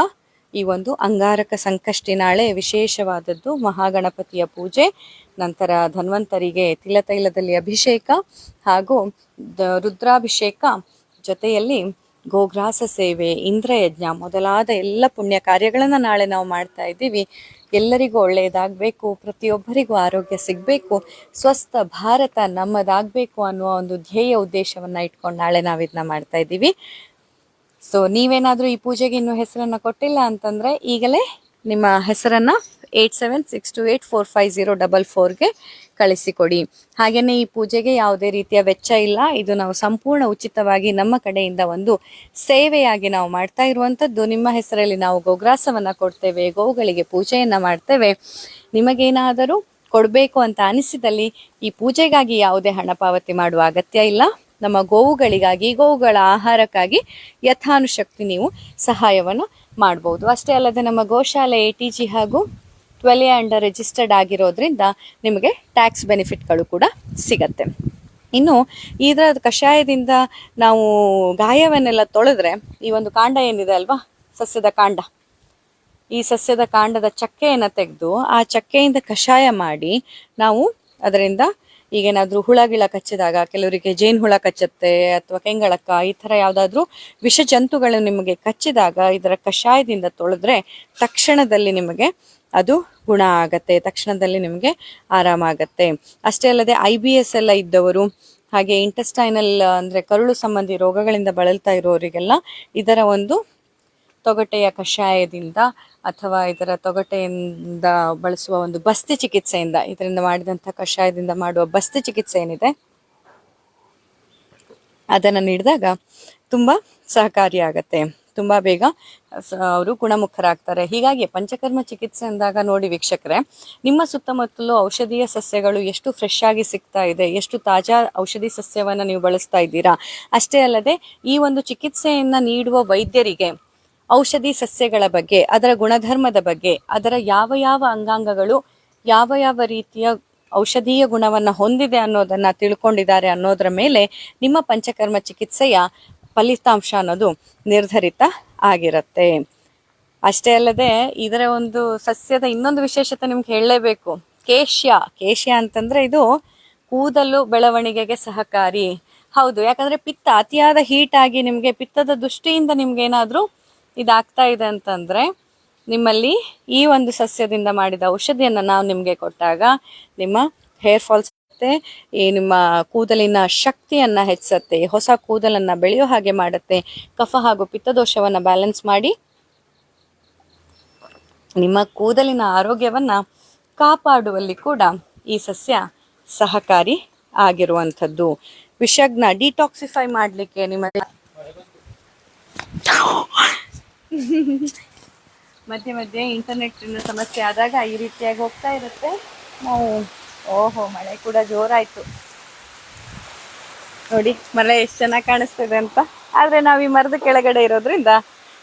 ಈ ಒಂದು ಅಂಗಾರಕ ಸಂಕಷ್ಟಿ ನಾಳೆ ವಿಶೇಷವಾದದ್ದು ಮಹಾಗಣಪತಿಯ ಪೂಜೆ, ನಂತರ ಧನ್ವಂತರಿಗೆ ತಿಲತೈಲದಲ್ಲಿ ಅಭಿಷೇಕ ಹಾಗೂ ರುದ್ರಾಭಿಷೇಕ ಜೊತೆಯಲ್ಲಿ ಗೋಗ್ರಾಸ ಸೇವೆ, ಇಂದ್ರಯಜ್ಞ ಮೊದಲಾದ ಎಲ್ಲ ಪುಣ್ಯ ಕಾರ್ಯಗಳನ್ನು ನಾಳೆ ನಾವು ಮಾಡ್ತಾ ಇದ್ದೀವಿ. ಎಲ್ಲರಿಗೂ ಒಳ್ಳೆಯದಾಗಬೇಕು, ಪ್ರತಿಯೊಬ್ಬರಿಗೂ ಆರೋಗ್ಯ ಸಿಗಬೇಕು, ಸ್ವಸ್ಥ ಭಾರತ ನಮ್ಮದಾಗಬೇಕು ಅನ್ನುವ ಒಂದು ಧ್ಯೇಯ ಉದ್ದೇಶವನ್ನು ಇಟ್ಕೊಂಡು ನಾಳೆ ನಾವು ಇದನ್ನ ಮಾಡ್ತಾ ಇದ್ದೀವಿ. ಸೊ ನೀವೇನಾದರೂ ಈ ಪೂಜೆಗೆ ಇನ್ನೂ ಹೆಸರನ್ನ ಕೊಟ್ಟಿಲ್ಲ ಅಂತಂದ್ರೆ ಈಗಲೇ ನಿಮ್ಮ ಹೆಸರನ್ನ eight seven six two eight four five zero double ಫೋರ್ಗೆ ಕಳಿಸಿಕೊಡಿ. ಹಾಗೆಯೇ ಈ ಪೂಜೆಗೆ ಯಾವುದೇ ರೀತಿಯ ವೆಚ್ಚ ಇಲ್ಲ. ಇದು ನಾವು ಸಂಪೂರ್ಣ ಉಚಿತವಾಗಿ ನಮ್ಮ ಕಡೆಯಿಂದ ಒಂದು ಸೇವೆಯಾಗಿ ನಾವು ಮಾಡ್ತಾ ಇರುವಂಥದ್ದು. ನಿಮ್ಮ ಹೆಸರಲ್ಲಿ ನಾವು ಗೋಗ್ರಾಸವನ್ನು ಕೊಡ್ತೇವೆ, ಗೋವುಗಳಿಗೆ ಪೂಜೆಯನ್ನು ಮಾಡ್ತೇವೆ. ನಿಮಗೇನಾದರೂ ಕೊಡಬೇಕು ಅಂತ ಅನಿಸಿದಲ್ಲಿ ಈ ಪೂಜೆಗಾಗಿ ಯಾವುದೇ ಹಣ ಪಾವತಿ ಮಾಡುವ ಅಗತ್ಯ ಇಲ್ಲ. ನಮ್ಮ ಗೋವುಗಳಿಗಾಗಿ, ಗೋವುಗಳ ಆಹಾರಕ್ಕಾಗಿ ಯಥಾನುಶಕ್ತಿ ನೀವು ಸಹಾಯವನ್ನು ಮಾಡ್ಬೋದು. ಅಷ್ಟೇ ಅಲ್ಲದೆ ನಮ್ಮ ಗೋಶಾಲೆ ಎ ಟಿ ಜಿ ಹಾಗೂ ಟ್ವೆಲ್ ಅಂಡರ್ ರಿಜಿಸ್ಟರ್ಡ್ ಆಗಿರೋದ್ರಿಂದ ನಿಮಗೆ ಟ್ಯಾಕ್ಸ್ ಬೆನಿಫಿಟ್ಗಳು ಕೂಡ ಸಿಗತ್ತೆ. ಇನ್ನು ಇದರ ಕಷಾಯದಿಂದ ನಾವು ಗಾಯವನ್ನೆಲ್ಲ ತೊಳೆದ್ರೆ ಈ ಒಂದು ಕಾಂಡ ಏನಿದೆ ಅಲ್ವಾ? ಸಸ್ಯದ ಕಾಂಡ. ಈ ಸಸ್ಯದ ಕಾಂಡದ ಚಕ್ಕೆಯನ್ನು ತೆಗೆದು ಆ ಚಕ್ಕೆಯಿಂದ ಕಷಾಯ ಮಾಡಿ ನಾವು ಅದರಿಂದ ಈಗೇನಾದ್ರೂ ಹುಳ ಗಿಳ ಕಚ್ಚಿದಾಗ, ಕೆಲವರಿಗೆ ಜೇನು ಹುಳ ಕಚ್ಚುತ್ತೆ ಅಥವಾ ಕೆಂಗಳಕ್ಕ, ಈ ಥರ ಯಾವುದಾದ್ರೂ ವಿಷ ಜಂತುಗಳು ನಿಮಗೆ ಕಚ್ಚಿದಾಗ ಇದರ ಕಷಾಯದಿಂದ ತೊಳೆದ್ರೆ ತಕ್ಷಣದಲ್ಲಿ ನಿಮಗೆ ಅದು ಗುಣ ಆಗತ್ತೆ, ತಕ್ಷಣದಲ್ಲಿ ನಿಮಗೆ ಆರಾಮಾಗತ್ತೆ ಅಷ್ಟೇ ಅಲ್ಲದೆ ಐ ಬಿ ಎಸ್ ಎಲ್ಲ ಇದ್ದವರು, ಹಾಗೆ ಇಂಟೆಸ್ಟೈನಲ್ ಅಂದರೆ ಕರುಳು ಸಂಬಂಧಿ ರೋಗಗಳಿಂದ ಬಳಲ್ತಾ ಇರೋರಿಗೆಲ್ಲ ಇದರ ಒಂದು ತೊಗಟೆಯ ಕಷಾಯದಿಂದ ಅಥವಾ ಇದರ ತೊಗಟೆಯಿಂದ ಬಳಸುವ ಒಂದು ಬಸ್ತಿ ಚಿಕಿತ್ಸೆಯಿಂದ, ಇದರಿಂದ ಮಾಡಿದಂಥ ಕಷಾಯದಿಂದ ಮಾಡುವ ಬಸ್ತಿ ಚಿಕಿತ್ಸೆ ಏನಿದೆ? ಅದನ್ನು ನೀಡಿದಾಗ ತುಂಬ ಸಹಕಾರಿಯಾಗತ್ತೆ ತುಂಬ ಬೇಗ ಅವರು ಗುಣಮುಖರಾಗ್ತಾರೆ. ಹೀಗಾಗಿ ಪಂಚಕರ್ಮ ಚಿಕಿತ್ಸೆ ಅಂದಾಗ ನೋಡಿ ವೀಕ್ಷಕರೇ, ನಿಮ್ಮ ಸುತ್ತಮುತ್ತಲು ಔಷಧೀಯ ಸಸ್ಯಗಳು ಎಷ್ಟು ಫ್ರೆಶ್ ಆಗಿ ಸಿಗ್ತಾ ಇದೆ? ಎಷ್ಟು ತಾಜಾ ಔಷಧಿ ಸಸ್ಯವನ್ನು ನೀವು ಬಳಸ್ತಾ ಇದ್ದೀರಾ? ಅಷ್ಟೇ ಅಲ್ಲದೆ ಈ ಒಂದು ಚಿಕಿತ್ಸೆಯನ್ನು ನೀಡುವ ವೈದ್ಯರಿಗೆ ಔಷಧಿ ಸಸ್ಯಗಳ ಬಗ್ಗೆ, ಅದರ ಗುಣಧರ್ಮದ ಬಗ್ಗೆ, ಅದರ ಯಾವ ಯಾವ ಅಂಗಾಂಗಗಳು ಯಾವ ಯಾವ ರೀತಿಯ ಔಷಧೀಯ ಗುಣವನ್ನು ಹೊಂದಿದೆ ಅನ್ನೋದನ್ನು ತಿಳ್ಕೊಂಡಿದ್ದಾರೆ ಅನ್ನೋದರ ಮೇಲೆ ನಿಮ್ಮ ಪಂಚಕರ್ಮ ಚಿಕಿತ್ಸೆಯ ಫಲಿತಾಂಶ ಅನ್ನೋದು ನಿರ್ಧರಿತ ಆಗಿರುತ್ತೆ. ಅಷ್ಟೇ ಅಲ್ಲದೆ ಇದರ ಒಂದು ಸಸ್ಯದ ಇನ್ನೊಂದು ವಿಶೇಷತೆ ನಿಮ್ಗೆ ಹೇಳಲೇಬೇಕು. ಕೇಶ್ಯ ಕೇಶ್ಯ ಅಂತಂದ್ರೆ ಇದು ಕೂದಲು ಬೆಳವಣಿಗೆಗೆ ಸಹಕಾರಿ. ಹೌದು, ಯಾಕಂದ್ರೆ ಪಿತ್ತ ಅತಿಯಾದ ಹೀಟ್ ಆಗಿ ನಿಮಗೆ ಪಿತ್ತದ ದೃಷ್ಟಿಯಿಂದ ನಿಮ್ಗೆ ಏನಾದರೂ ಇದಾಗ್ತಾ ಇದೆ ಅಂತಂದ್ರೆ ನಿಮ್ಮಲ್ಲಿ ಈ ಒಂದು ಸಸ್ಯದಿಂದ ಮಾಡಿದ ಔಷಧಿಯನ್ನು ನಾವು ನಿಮಗೆ ಕೊಟ್ಟಾಗ ನಿಮ್ಮ ಹೇರ್ ಫಾಲ್ಸ್ ಈ ನಿಮ್ಮ ಕೂದಲಿನ ಶಕ್ತಿಯನ್ನ ಹೆಚ್ಚಿಸುತ್ತೆ, ಹೊಸ ಕೂದಲನ್ನ ಬೆಳೆಯೋ ಹಾಗೆ ಮಾಡುತ್ತೆ, ಕಫ ಹಾಗೂ ಪಿತ್ತದೋಷವನ್ನು ಬ್ಯಾಲೆನ್ಸ್ ಮಾಡಿ ನಿಮ್ಮ ಕೂದಲಿನ ಆರೋಗ್ಯವನ್ನ ಕಾಪಾಡುವಲ್ಲಿ ಕೂಡ ಈ ಸಸ್ಯ ಸಹಕಾರಿ ಆಗಿರುವಂಥದ್ದು. ವಿಷಗ್ನ ಡಿಟಾಕ್ಸಿಫೈ ಮಾಡಲಿಕ್ಕೆ ನಿಮ್ಮ (laughs) ಮಧ್ಯೆ ಮಧ್ಯೆ ಇಂಟರ್ನೆಟ್ ಸಮಸ್ಯೆ ಆದಾಗ ಈ ರೀತಿಯಾಗಿ ಹೋಗ್ತಾ ಇರುತ್ತೆ. ಓಹೋ, ಮಳೆ ಕೂಡ ಜೋರಾಯ್ತು. ನೋಡಿ, ಮಳೆ ಎಷ್ಟು ಚೆನ್ನಾಗಿ ಕಾಣಿಸ್ತಿದೆ ಅಂತ. ಆದರೆ ನಾವು ಈ ಮರದ ಕೆಳಗಡೆ ಇರೋದ್ರಿಂದ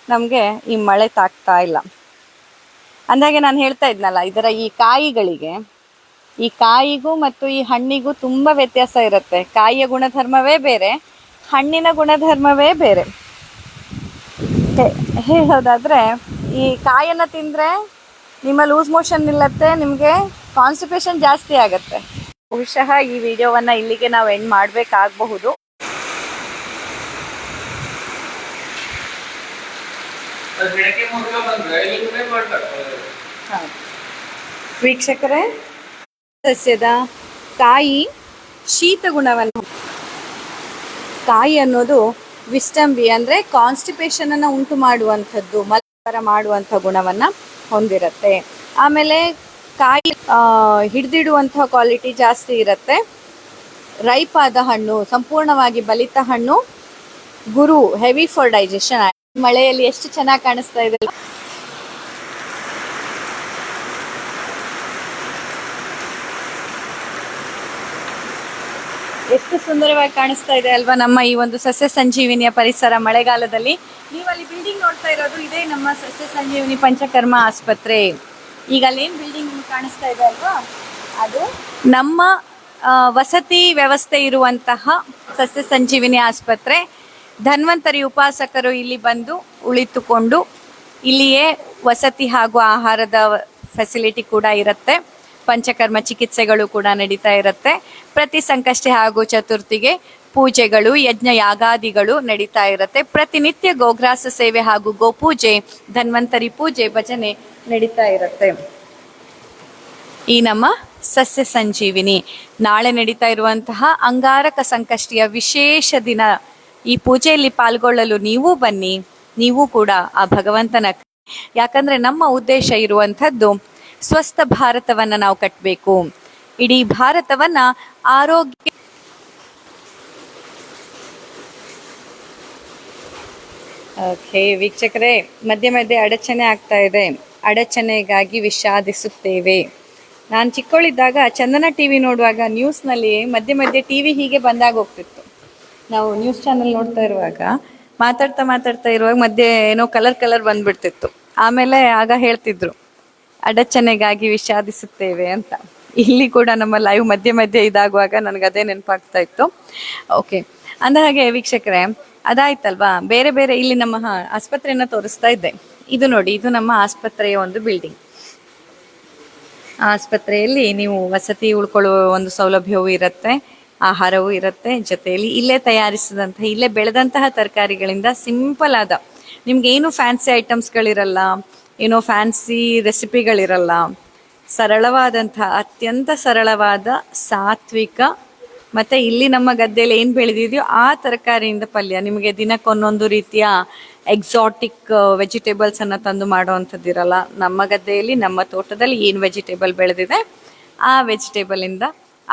ನಮಗೆ ಈ ಮಳೆ ತಾಗ್ತಾ ಇಲ್ಲ. ಅಂದಾಗೆ ನಾನು ಹೇಳ್ತಾ ಇದ್ನಲ್ಲ, ಇದರ ಈ ಕಾಯಿಗಳಿಗೆ, ಈ ಕಾಯಿಗೂ ಮತ್ತು ಈ ಹಣ್ಣಿಗೂ ತುಂಬ ವ್ಯತ್ಯಾಸ ಇರುತ್ತೆ. ಕಾಯಿಯ ಗುಣಧರ್ಮವೇ ಬೇರೆ, ಹಣ್ಣಿನ ಗುಣಧರ್ಮವೇ ಬೇರೆ. ಹೇಳೋದಾದ್ರೆ, ಈ ಕಾಯನ್ನು ತಿಂದರೆ ನಿಮ್ಮ ಲೂಸ್ ಮೋಷನ್ ನಿಲ್ಲತ್ತೆ, ನಿಮಗೆ ಕಾನ್ಸ್ಟಿಪೇಷನ್ ಜಾಸ್ತಿ ಆಗುತ್ತೆ. ಬಹುಶಃ ಈ ವಿಡಿಯೋವನ್ನು ಇಲ್ಲಿಗೆ ನಾವು ಎಂಡ್ ಮಾಡಬೇಕಾಗಬಹುದು. ವೀಕ್ಷಕರೇ, ಸಸ್ಯದ ಕಾಯಿ ಶೀತ ಗುಣವನ್ನು ಕಾಯಿ ಅನ್ನೋದು ವಿಸ್ಟಂಬಿ ಅಂದ್ರೆ ಕಾನ್ಸ್ಟಿಪೇಷನ್ ಅನ್ನ ಉಂಟು ಮಾಡುವಂಥದ್ದು ಮಲಬರ ಮಾಡುವಂಥ ಗುಣವನ್ನ ಹೊಂದಿರುತ್ತೆ. ಆಮೇಲೆ ಕಾಯಿ ಹಿಡಿದಿಡುವಂಥ ಕ್ವಾಲಿಟಿ ಜಾಸ್ತಿ ಇರುತ್ತೆ. ರೈಪಾದ ಹಣ್ಣು, ಸಂಪೂರ್ಣವಾಗಿ ಬಲಿತ ಹಣ್ಣು, ಗುರು ಹೆವಿ ಫಾರ್ ಡೈಜೆಷನ್ ಮಳೆಯಲ್ಲಿ ಎಷ್ಟು ಚೆನ್ನಾಗಿ ಕಾಣಿಸ್ತಾ ಇದೆ. ಎಷ್ಟು ಸುಂದರವಾಗಿ ಕಾಣಿಸ್ತಾ ಇದೆ ಅಲ್ವಾ ನಮ್ಮ ಈ ಒಂದು ಸಸ್ಯ ಸಂಜೀವಿನಿಯ ಪರಿಸರ ಮಳೆಗಾಲದಲ್ಲಿ? ನೀವು ಅಲ್ಲಿ ಬಿಲ್ಡಿಂಗ್ ನೋಡ್ತಾ ಇರೋದು, ಇದೇ ನಮ್ಮ ಸಸ್ಯ ಸಂಜೀವಿನಿ ಪಂಚಕರ್ಮ ಆಸ್ಪತ್ರೆ. ಈಗ ಅಲ್ಲೇನು ಬಿಲ್ಡಿಂಗ್ ಕಾಣಿಸ್ತಾ ಇದೆ ಅಲ್ವಾ? ಅದು ನಮ್ಮ ವಸತಿ ವ್ಯವಸ್ಥೆ ಇರುವಂತಹ ಸಸ್ಯ ಸಂಜೀವಿನಿ ಆಸ್ಪತ್ರೆ. ಧನ್ವಂತರಿ ಉಪಾಸಕರು ಇಲ್ಲಿ ಬಂದು ಉಳಿತುಕೊಂಡು, ಇಲ್ಲಿಯೇ ವಸತಿ ಹಾಗೂ ಆಹಾರದ ಫೆಸಿಲಿಟಿ ಕೂಡ ಇರುತ್ತೆ. ಪಂಚಕರ್ಮ ಚಿಕಿತ್ಸೆಗಳು ಕೂಡ ನಡೀತಾ ಇರುತ್ತೆ. ಪ್ರತಿ ಸಂಕಷ್ಟಿ ಹಾಗೂ ಚತುರ್ಥಿಗೆ ಪೂಜೆಗಳು, ಯಜ್ಞ ಯಾಗಾದಿಗಳು ನಡೀತಾ ಇರುತ್ತೆ. ಪ್ರತಿನಿತ್ಯ ಗೋಗ್ರಾಸ ಸೇವೆ ಹಾಗೂ ಗೋಪೂಜೆ, ಧನ್ವಂತರಿ ಪೂಜೆ ಭಜನೆ ನಡೀತಾ ಇರುತ್ತೆ. ಈ ನಮ್ಮ ಸಸ್ಯ ಸಂಜೀವಿನಿ. ನಾಳೆ ನಡೀತಾ ಇರುವಂತಹ ಅಂಗಾರಕ ಸಂಕಷ್ಟಿಯ ವಿಶೇಷ ದಿನ. ಈ ಪೂಜೆಯಲ್ಲಿ ಪಾಲ್ಗೊಳ್ಳಲು ನೀವು ಬನ್ನಿ. ನೀವು ಕೂಡ ಆ ಭಗವಂತನ ಯಾಕಂದ್ರೆ ನಮ್ಮ ಉದ್ದೇಶ ಇರುವಂಥದ್ದು ಸ್ವಸ್ಥ ಭಾರತವನ್ನ ನಾವು ಕಟ್ಟಬೇಕು ಇಡೀ ಭಾರತವನ್ನ ಆರೋಗ್ಯ ಓಕೆ, ವೀಕ್ಷಕರೇ, ಮಧ್ಯೆ ಮಧ್ಯೆ ಅಡಚಣೆ ಆಗ್ತಾ ಇದೆ. ಅಡಚಣೆಗಾಗಿ ವಿಷಾದಿಸುತ್ತೇವೆ. ನಾನು ಚಿಕ್ಕವಳಿದ್ದಾಗ ಚಂದನ ಟಿ ವಿ ನೋಡುವಾಗ ನ್ಯೂಸ್ನಲ್ಲಿ ಮಧ್ಯೆ ಮಧ್ಯೆ ಟಿ ವಿ ಹೀಗೆ ಬಂದಾಗ ಹೋಗ್ತಿತ್ತು. ನಾವು ನ್ಯೂಸ್ ಚಾನಲ್ ನೋಡ್ತಾ ಇರುವಾಗ, ಮಾತಾಡ್ತಾ ಮಾತಾಡ್ತಾ ಇರುವಾಗ ಮಧ್ಯೆ ಏನೋ ಕಲರ್ ಕಲರ್ ಬಂದ್ಬಿಡ್ತಿತ್ತು. ಆಮೇಲೆ ಆಗ ಹೇಳ್ತಿದ್ರು ಅಡಚಣೆಗಾಗಿ ವಿಷಾದಿಸುತ್ತೇವೆ ಅಂತ. ಇಲ್ಲಿ ಕೂಡ ನಮ್ಮ ಲೈವ್ ಮಧ್ಯೆ ಮಧ್ಯೆ ಇದಾಗುವಾಗ ನನಗೆ ಅದೇ ನೆನಪಾಗ್ತಾ ಇತ್ತು. ಓಕೆ ಅಂದ ಹಾಗೆ ವೀಕ್ಷಕರೇ, ಅದಾಯ್ತಲ್ವಾ? ಬೇರೆ ಬೇರೆ ಇಲ್ಲಿ ನಮ್ಮ ಆಸ್ಪತ್ರೆಯನ್ನ ತೋರಿಸ್ತಾ ಇದ್ದೆ. ಇದು ನೋಡಿ, ಇದು ನಮ್ಮ ಆಸ್ಪತ್ರೆಯ ಒಂದು ಬಿಲ್ಡಿಂಗ್ ಆಸ್ಪತ್ರೆಯಲ್ಲಿ ನೀವು ವಸತಿ ಉಳ್ಕೊಳ್ಳುವ ಒಂದು ಸೌಲಭ್ಯವೂ ಇರುತ್ತೆ, ಆಹಾರವೂ ಇರುತ್ತೆ, ಜೊತೆಯಲ್ಲಿ ಇಲ್ಲೇ ತಯಾರಿಸಿದಂತಹ, ಇಲ್ಲೇ ಬೆಳೆದಂತಹ ತರಕಾರಿಗಳಿಂದ ಸಿಂಪಲ್ ಆದ ನಿಮ್ಗೆ ಏನು ಫ್ಯಾನ್ಸಿ ಐಟಮ್ಸ್ಗಳಿರಲ್ಲ ಏನೋ ಫ್ಯಾನ್ಸಿ ರೆಸಿಪಿಗಳಿರಲ್ಲ ಸರಳವಾದಂತಹ ಅತ್ಯಂತ ಸರಳವಾದ ಸಾತ್ವಿಕ ಮತ್ತೆ ಇಲ್ಲಿ ನಮ್ಮ ಗದ್ದೆಯಲ್ಲಿ ಏನು ಬೆಳೆದಿದೆಯೋ ಆ ತರಕಾರಿಯಿಂದ ಪಲ್ಯ. ನಿಮಗೆ ದಿನಕ್ಕೊಂದೊಂದು ರೀತಿಯ ಎಕ್ಸಾಟಿಕ್ ವೆಜಿಟೇಬಲ್ಸನ್ನು ಅನ್ನ ತಂದು ಮಾಡುವಂಥದ್ದಿರಲ್ಲ ನಮ್ಮ ಗದ್ದೆಯಲ್ಲಿ, ನಮ್ಮ ತೋಟದಲ್ಲಿ ಏನು ವೆಜಿಟೇಬಲ್ ಬೆಳೆದಿದೆ, ಆ ವೆಜಿಟೇಬಲ್ ಇಂದ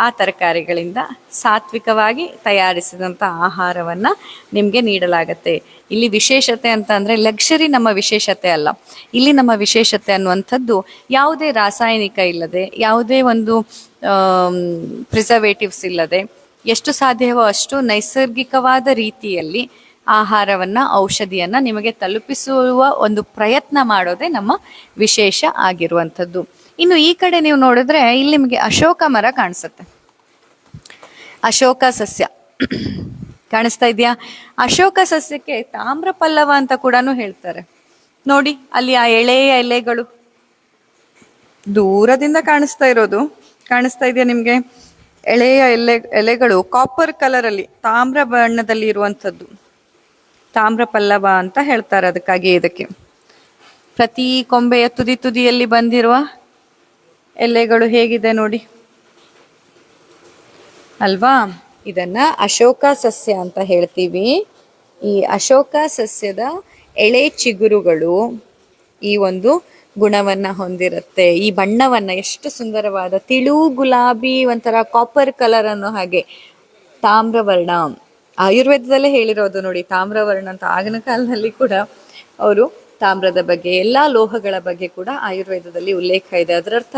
ಆ ತರಕಾರಿಗಳಿಂದ ಸಾತ್ವಿಕವಾಗಿ ತಯಾರಿಸಿದಂಥ ಆಹಾರವನ್ನು ನಿಮಗೆ ನೀಡಲಾಗತ್ತೆ. ಇಲ್ಲಿ ವಿಶೇಷತೆ ಅಂತ ಅಂದರೆ ಲಕ್ಷರಿ ನಮ್ಮ ವಿಶೇಷತೆ ಅಲ್ಲ. ಇಲ್ಲಿ ನಮ್ಮ ವಿಶೇಷತೆ ಅನ್ನುವಂಥದ್ದು ಯಾವುದೇ ರಾಸಾಯನಿಕ ಇಲ್ಲದೆ, ಯಾವುದೇ ಒಂದು ಪ್ರಿಸರ್ವೇಟಿವ್ಸ್ ಇಲ್ಲದೆ, ಎಷ್ಟು ಸಾಧ್ಯವೋ ಅಷ್ಟು ನೈಸರ್ಗಿಕವಾದ ರೀತಿಯಲ್ಲಿ ಆಹಾರವನ್ನು, ಔಷಧಿಯನ್ನು ನಿಮಗೆ ತಲುಪಿಸುವ ಒಂದು ಪ್ರಯತ್ನ ಮಾಡೋದೇ ನಮ್ಮ ವಿಶೇಷ ಆಗಿರುವಂಥದ್ದು. ಇನ್ನು ಈ ಕಡೆ ನೀವು ನೋಡಿದ್ರೆ ಇಲ್ಲಿ ನಿಮಗೆ ಅಶೋಕ ಮರ ಕಾಣಿಸುತ್ತೆ. ಅಶೋಕ ಸಸ್ಯ. ಕಾಣಿಸ್ತಾ ಇದೆಯಾ? ಅಶೋಕ ಸಸ್ಯಕ್ಕೆ ತಾಮ್ರ ಪಲ್ಲವ ಅಂತ ಕೂಡ ಹೇಳ್ತಾರೆ. ನೋಡಿ, ಅಲ್ಲಿ ಆ ಎಳೆಯ ಎಲೆಗಳು. ದೂರದಿಂದ ಕಾಣಿಸ್ತಾ ಇರೋದು. ಕಾಣಿಸ್ತಾ ಇದೆಯಾ ನಿಮ್ಗೆ? ಎಳೆಯ ಎಲೆ, ಎಲೆಗಳು ಕಾಪರ್ ಕಲರ್ ಅಲ್ಲಿ, ತಾಮ್ರ ಬಣ್ಣದಲ್ಲಿ ಇರುವಂಥದ್ದು. ತಾಮ್ರ ಪಲ್ಲವ ಅಂತ ಹೇಳ್ತಾರೆ ಅದಕ್ಕಾಗಿ ಇದಕ್ಕೆ. ಪ್ರತಿ ಕೊಂಬೆಯ ತುದಿ ತುದಿಯಲ್ಲಿ ಬಂದಿರುವ ಎಲೆಗಳು ಹೇಗಿದೆ ನೋಡಿ. ಅಲ್ವಾ? ಇದನ್ನ ಅಶೋಕ ಸಸ್ಯ ಅಂತ ಹೇಳ್ತೀವಿ. ಈ ಅಶೋಕ ಸಸ್ಯದ ಎಳೆ ಚಿಗುರುಗಳು ಈ ಒಂದು ಗುಣವನ್ನ ಹೊಂದಿರುತ್ತೆ. ಈ ಬಣ್ಣವನ್ನ ಎಷ್ಟು ಸುಂದರವಾದ ತಿಳು, ಗುಲಾಬಿ ಒಂಥರ ಕಾಪರ್ ಕಲರ್ ಅನ್ನೋ ಹಾಗೆ. ತಾಮ್ರವರ್ಣ. ಆಯುರ್ವೇದದಲ್ಲೇ ಹೇಳಿರೋದು ನೋಡಿ, ತಾಮ್ರವರ್ಣ ಅಂತ ಆಗಿನ ಕಾಲದಲ್ಲಿ ಕೂಡ ಅವರು ತಾಮ್ರದ ಬಗ್ಗೆ, ಎಲ್ಲ ಲೋಹಗಳ ಬಗ್ಗೆ ಕೂಡ ಆಯುರ್ವೇದದಲ್ಲಿ ಉಲ್ಲೇಖ ಇದೆ. ಅದರರ್ಥ,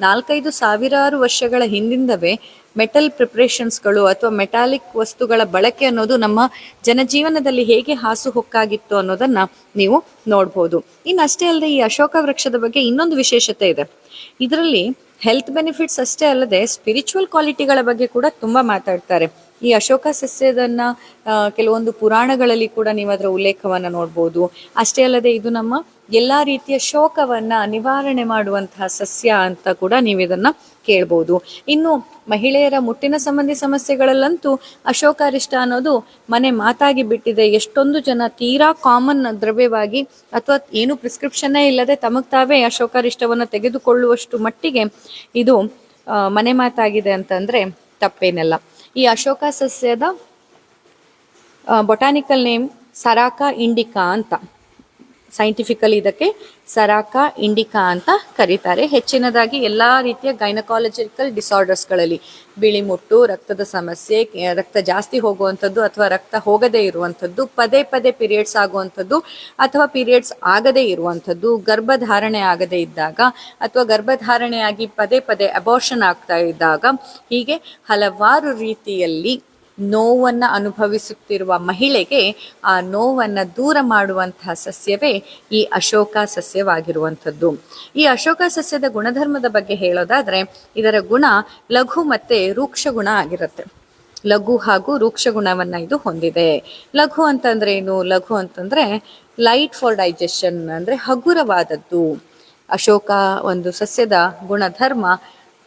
ನಾಲ್ಕೈದು ಸಾವಿರಾರು ವರ್ಷಗಳ ಹಿಂದಿಂದವೇ ಮೆಟಲ್ ಪ್ರಿಪ್ರೇಷನ್ಸ್ಗಳು ಅಥವಾ ಮೆಟಾಲಿಕ್ ವಸ್ತುಗಳ ಬಳಕೆ ಅನ್ನೋದು ನಮ್ಮ ಜನಜೀವನದಲ್ಲಿ ಹೇಗೆ ಹಾಸುಹೊಕ್ಕಾಗಿತ್ತು ಅನ್ನೋದನ್ನ ನೀವು ನೋಡ್ಬೋದು. ಇನ್ನು ಅಷ್ಟೇ ಅಲ್ಲದೆ ಈ ಅಶೋಕ ವೃಕ್ಷದ ಬಗ್ಗೆ ಇನ್ನೊಂದು ವಿಶೇಷತೆ ಇದೆ. ಇದರಲ್ಲಿ ಹೆಲ್ತ್ ಬೆನಿಫಿಟ್ಸ್ ಅಷ್ಟೇ ಅಲ್ಲದೆ ಸ್ಪಿರಿಚುವಲ್ ಕ್ವಾಲಿಟಿಗಳ ಬಗ್ಗೆ ಕೂಡ ತುಂಬಾ ಮಾತಾಡ್ತಾರೆ. ಈ ಅಶೋಕ ಸಸ್ಯದನ್ನ ಕೆಲವೊಂದು ಪುರಾಣಗಳಲ್ಲಿ ಕೂಡ ನೀವು ಅದರ ಉಲ್ಲೇಖವನ್ನ ನೋಡ್ಬೋದು. ಅಷ್ಟೇ ಅಲ್ಲದೆ ಇದು ನಮ್ಮ ಎಲ್ಲಾ ರೀತಿಯ ಶೋಕವನ್ನ ನಿವಾರಣೆ ಮಾಡುವಂತಹ ಸಸ್ಯ ಅಂತ ಕೂಡ ನೀವು ಇದನ್ನ ಕೇಳ್ಬೋದು. ಇನ್ನು ಮಹಿಳೆಯರ ಮುಟ್ಟಿನ ಸಂಬಂಧಿ ಸಮಸ್ಯೆಗಳಲ್ಲಂತೂ ಅಶೋಕಾರಿಷ್ಟ ಅನ್ನೋದು ಮನೆ ಮಾತಾಗಿ ಬಿಟ್ಟಿದೆ. ಎಷ್ಟೊಂದು ಜನ ತೀರಾ ಕಾಮನ್ ದ್ರವ್ಯವಾಗಿ ಅಥವಾ ಏನು ಪ್ರಿಸ್ಕ್ರಿಪ್ಷನ್ನೇ ಇಲ್ಲದೆ ತಮಗ್ ತಾವೇ ಅಶೋಕಾರಿಷ್ಟವನ್ನು ತೆಗೆದುಕೊಳ್ಳುವಷ್ಟು ಮಟ್ಟಿಗೆ ಇದು ಮನೆ ಮಾತಾಗಿದೆ ಅಂತಂದ್ರೆ ತಪ್ಪೇನಲ್ಲ. ಈ ಅಶೋಕ ಸಸ್ಯದ ಬೊಟಾನಿಕಲ್ ನೇಮ್ ಸರಾಕ ಇಂಡಿಕಾ ಅಂತ. ಸೈಂಟಿಫಿಕಲಿ ಇದಕ್ಕೆ ಸರಾಕಾ, ಇಂಡಿಕಾ ಅಂತ ಕರೀತಾರೆ. ಹೆಚ್ಚಿನದಾಗಿ ಎಲ್ಲ ರೀತಿಯ ಗೈನಕಾಲಜಿಕಲ್ ಡಿಸಾರ್ಡರ್ಸ್ಗಳಲ್ಲಿ ಬಿಳಿ ಮುಟ್ಟು, ರಕ್ತದ ಸಮಸ್ಯೆ ರಕ್ತ ಜಾಸ್ತಿ ಹೋಗುವಂಥದ್ದು ಅಥವಾ ರಕ್ತ ಹೋಗದೇ ಇರುವಂಥದ್ದು, ಪದೇ ಪದೇ ಪೀರಿಯಡ್ಸ್ ಆಗುವಂಥದ್ದು ಅಥವಾ ಪೀರಿಯಡ್ಸ್ ಆಗದೇ ಇರುವಂಥದ್ದು, ಗರ್ಭಧಾರಣೆ ಆಗದೇ ಇದ್ದಾಗ ಅಥವಾ ಗರ್ಭಧಾರಣೆಯಾಗಿ ಪದೇ ಪದೇ ಅಬೋರ್ಷನ್ ಆಗ್ತಾ ಇದ್ದಾಗ ಹೀಗೆ ಹಲವಾರು ರೀತಿಯಲ್ಲಿ ನೋವನ್ನು ಅನುಭವಿಸುತ್ತಿರುವ ಮಹಿಳೆಗೆ ಆ ನೋವನ್ನು ದೂರ ಮಾಡುವಂತಹ ಸಸ್ಯವೇ ಈ ಅಶೋಕ ಸಸ್ಯವಾಗಿರುವಂಥದ್ದು. ಈ ಅಶೋಕ ಸಸ್ಯದ ಗುಣಧರ್ಮದ ಬಗ್ಗೆ ಹೇಳೋದಾದರೆ, ಇದರ ಗುಣ ಲಘು ಮತ್ತೆ ರೂಕ್ಷ ಗುಣ ಆಗಿರುತ್ತೆ. ಲಘು ಹಾಗೂ ರೂಕ್ಷ ಗುಣವನ್ನ ಇದು ಹೊಂದಿದೆ. ಲಘು ಅಂತಂದ್ರೆ ಏನು? ಲಘು ಅಂತಂದ್ರೆ ಲೈಟ್ ಫಾರ್ ಡೈಜೆಷನ್ ಅಂದ್ರೆ ಹಗುರವಾದದ್ದು. ಅಶೋಕ ಒಂದು ಸಸ್ಯದ ಗುಣಧರ್ಮ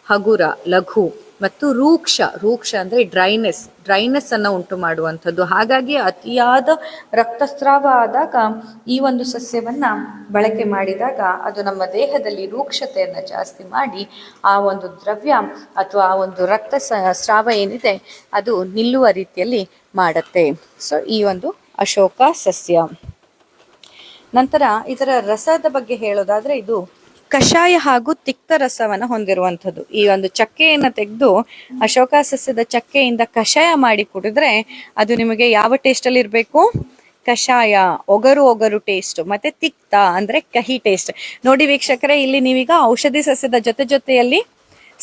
ಹಗುರ, ಲಘು. ಮತ್ತು ರೂಕ್ಷ ರೂಕ್ಷ ಅಂದ್ರೆ ಡ್ರೈನೆಸ್ ಡ್ರೈನೆಸ್ ಅನ್ನ ಉಂಟು ಮಾಡುವಂಥದ್ದು. ಹಾಗಾಗಿ ಅತಿಯಾದ ರಕ್ತಸ್ರಾವ ಆದಾಗ ಈ ಒಂದು ಸಸ್ಯವನ್ನ ಬಳಕೆ ಮಾಡಿದಾಗ ಅದು ನಮ್ಮ ದೇಹದಲ್ಲಿ ರೂಕ್ಷತೆಯನ್ನು ಜಾಸ್ತಿ ಮಾಡಿ ಆ ಒಂದು ದ್ರವ್ಯ ಅಥವಾ ಆ ಒಂದು ರಕ್ತ ಸ್ರಾವ ಏನಿದೆ ಅದು ನಿಲ್ಲುವ ರೀತಿಯಲ್ಲಿ ಮಾಡುತ್ತೆ. ಸೊ ಈ ಒಂದು ಅಶೋಕ ಸಸ್ಯ. ನಂತರ ಇದರ ರಸದ ಬಗ್ಗೆ ಹೇಳೋದಾದ್ರೆ ಇದು ಕಷಾಯ ಹಾಗೂ ತಿಕ್ತ ರಸವನ್ನು ಹೊಂದಿರುವಂಥದ್ದು. ಈ ಒಂದು ಚಕ್ಕೆಯನ್ನು ತೆಗೆದು ಅಶೋಕ ಸಸ್ಯದ ಚಕ್ಕೆಯಿಂದ ಕಷಾಯ ಮಾಡಿ ಕುಡಿದ್ರೆ ಅದು ನಿಮಗೆ ಯಾವ ಟೇಸ್ಟಲ್ಲಿ ಇರಬೇಕು? ಕಷಾಯ, ಒಗರು ಒಗರು ಟೇಸ್ಟ್ ಮತ್ತೆ ತಿಕ್ತ ಅಂದ್ರೆ ಕಹಿ ಟೇಸ್ಟ್ ನೋಡಿ ವೀಕ್ಷಕರೇ, ಇಲ್ಲಿ ನೀವೀಗ ಔಷಧಿ ಸಸ್ಯದ ಜೊತೆ ಜೊತೆಯಲ್ಲಿ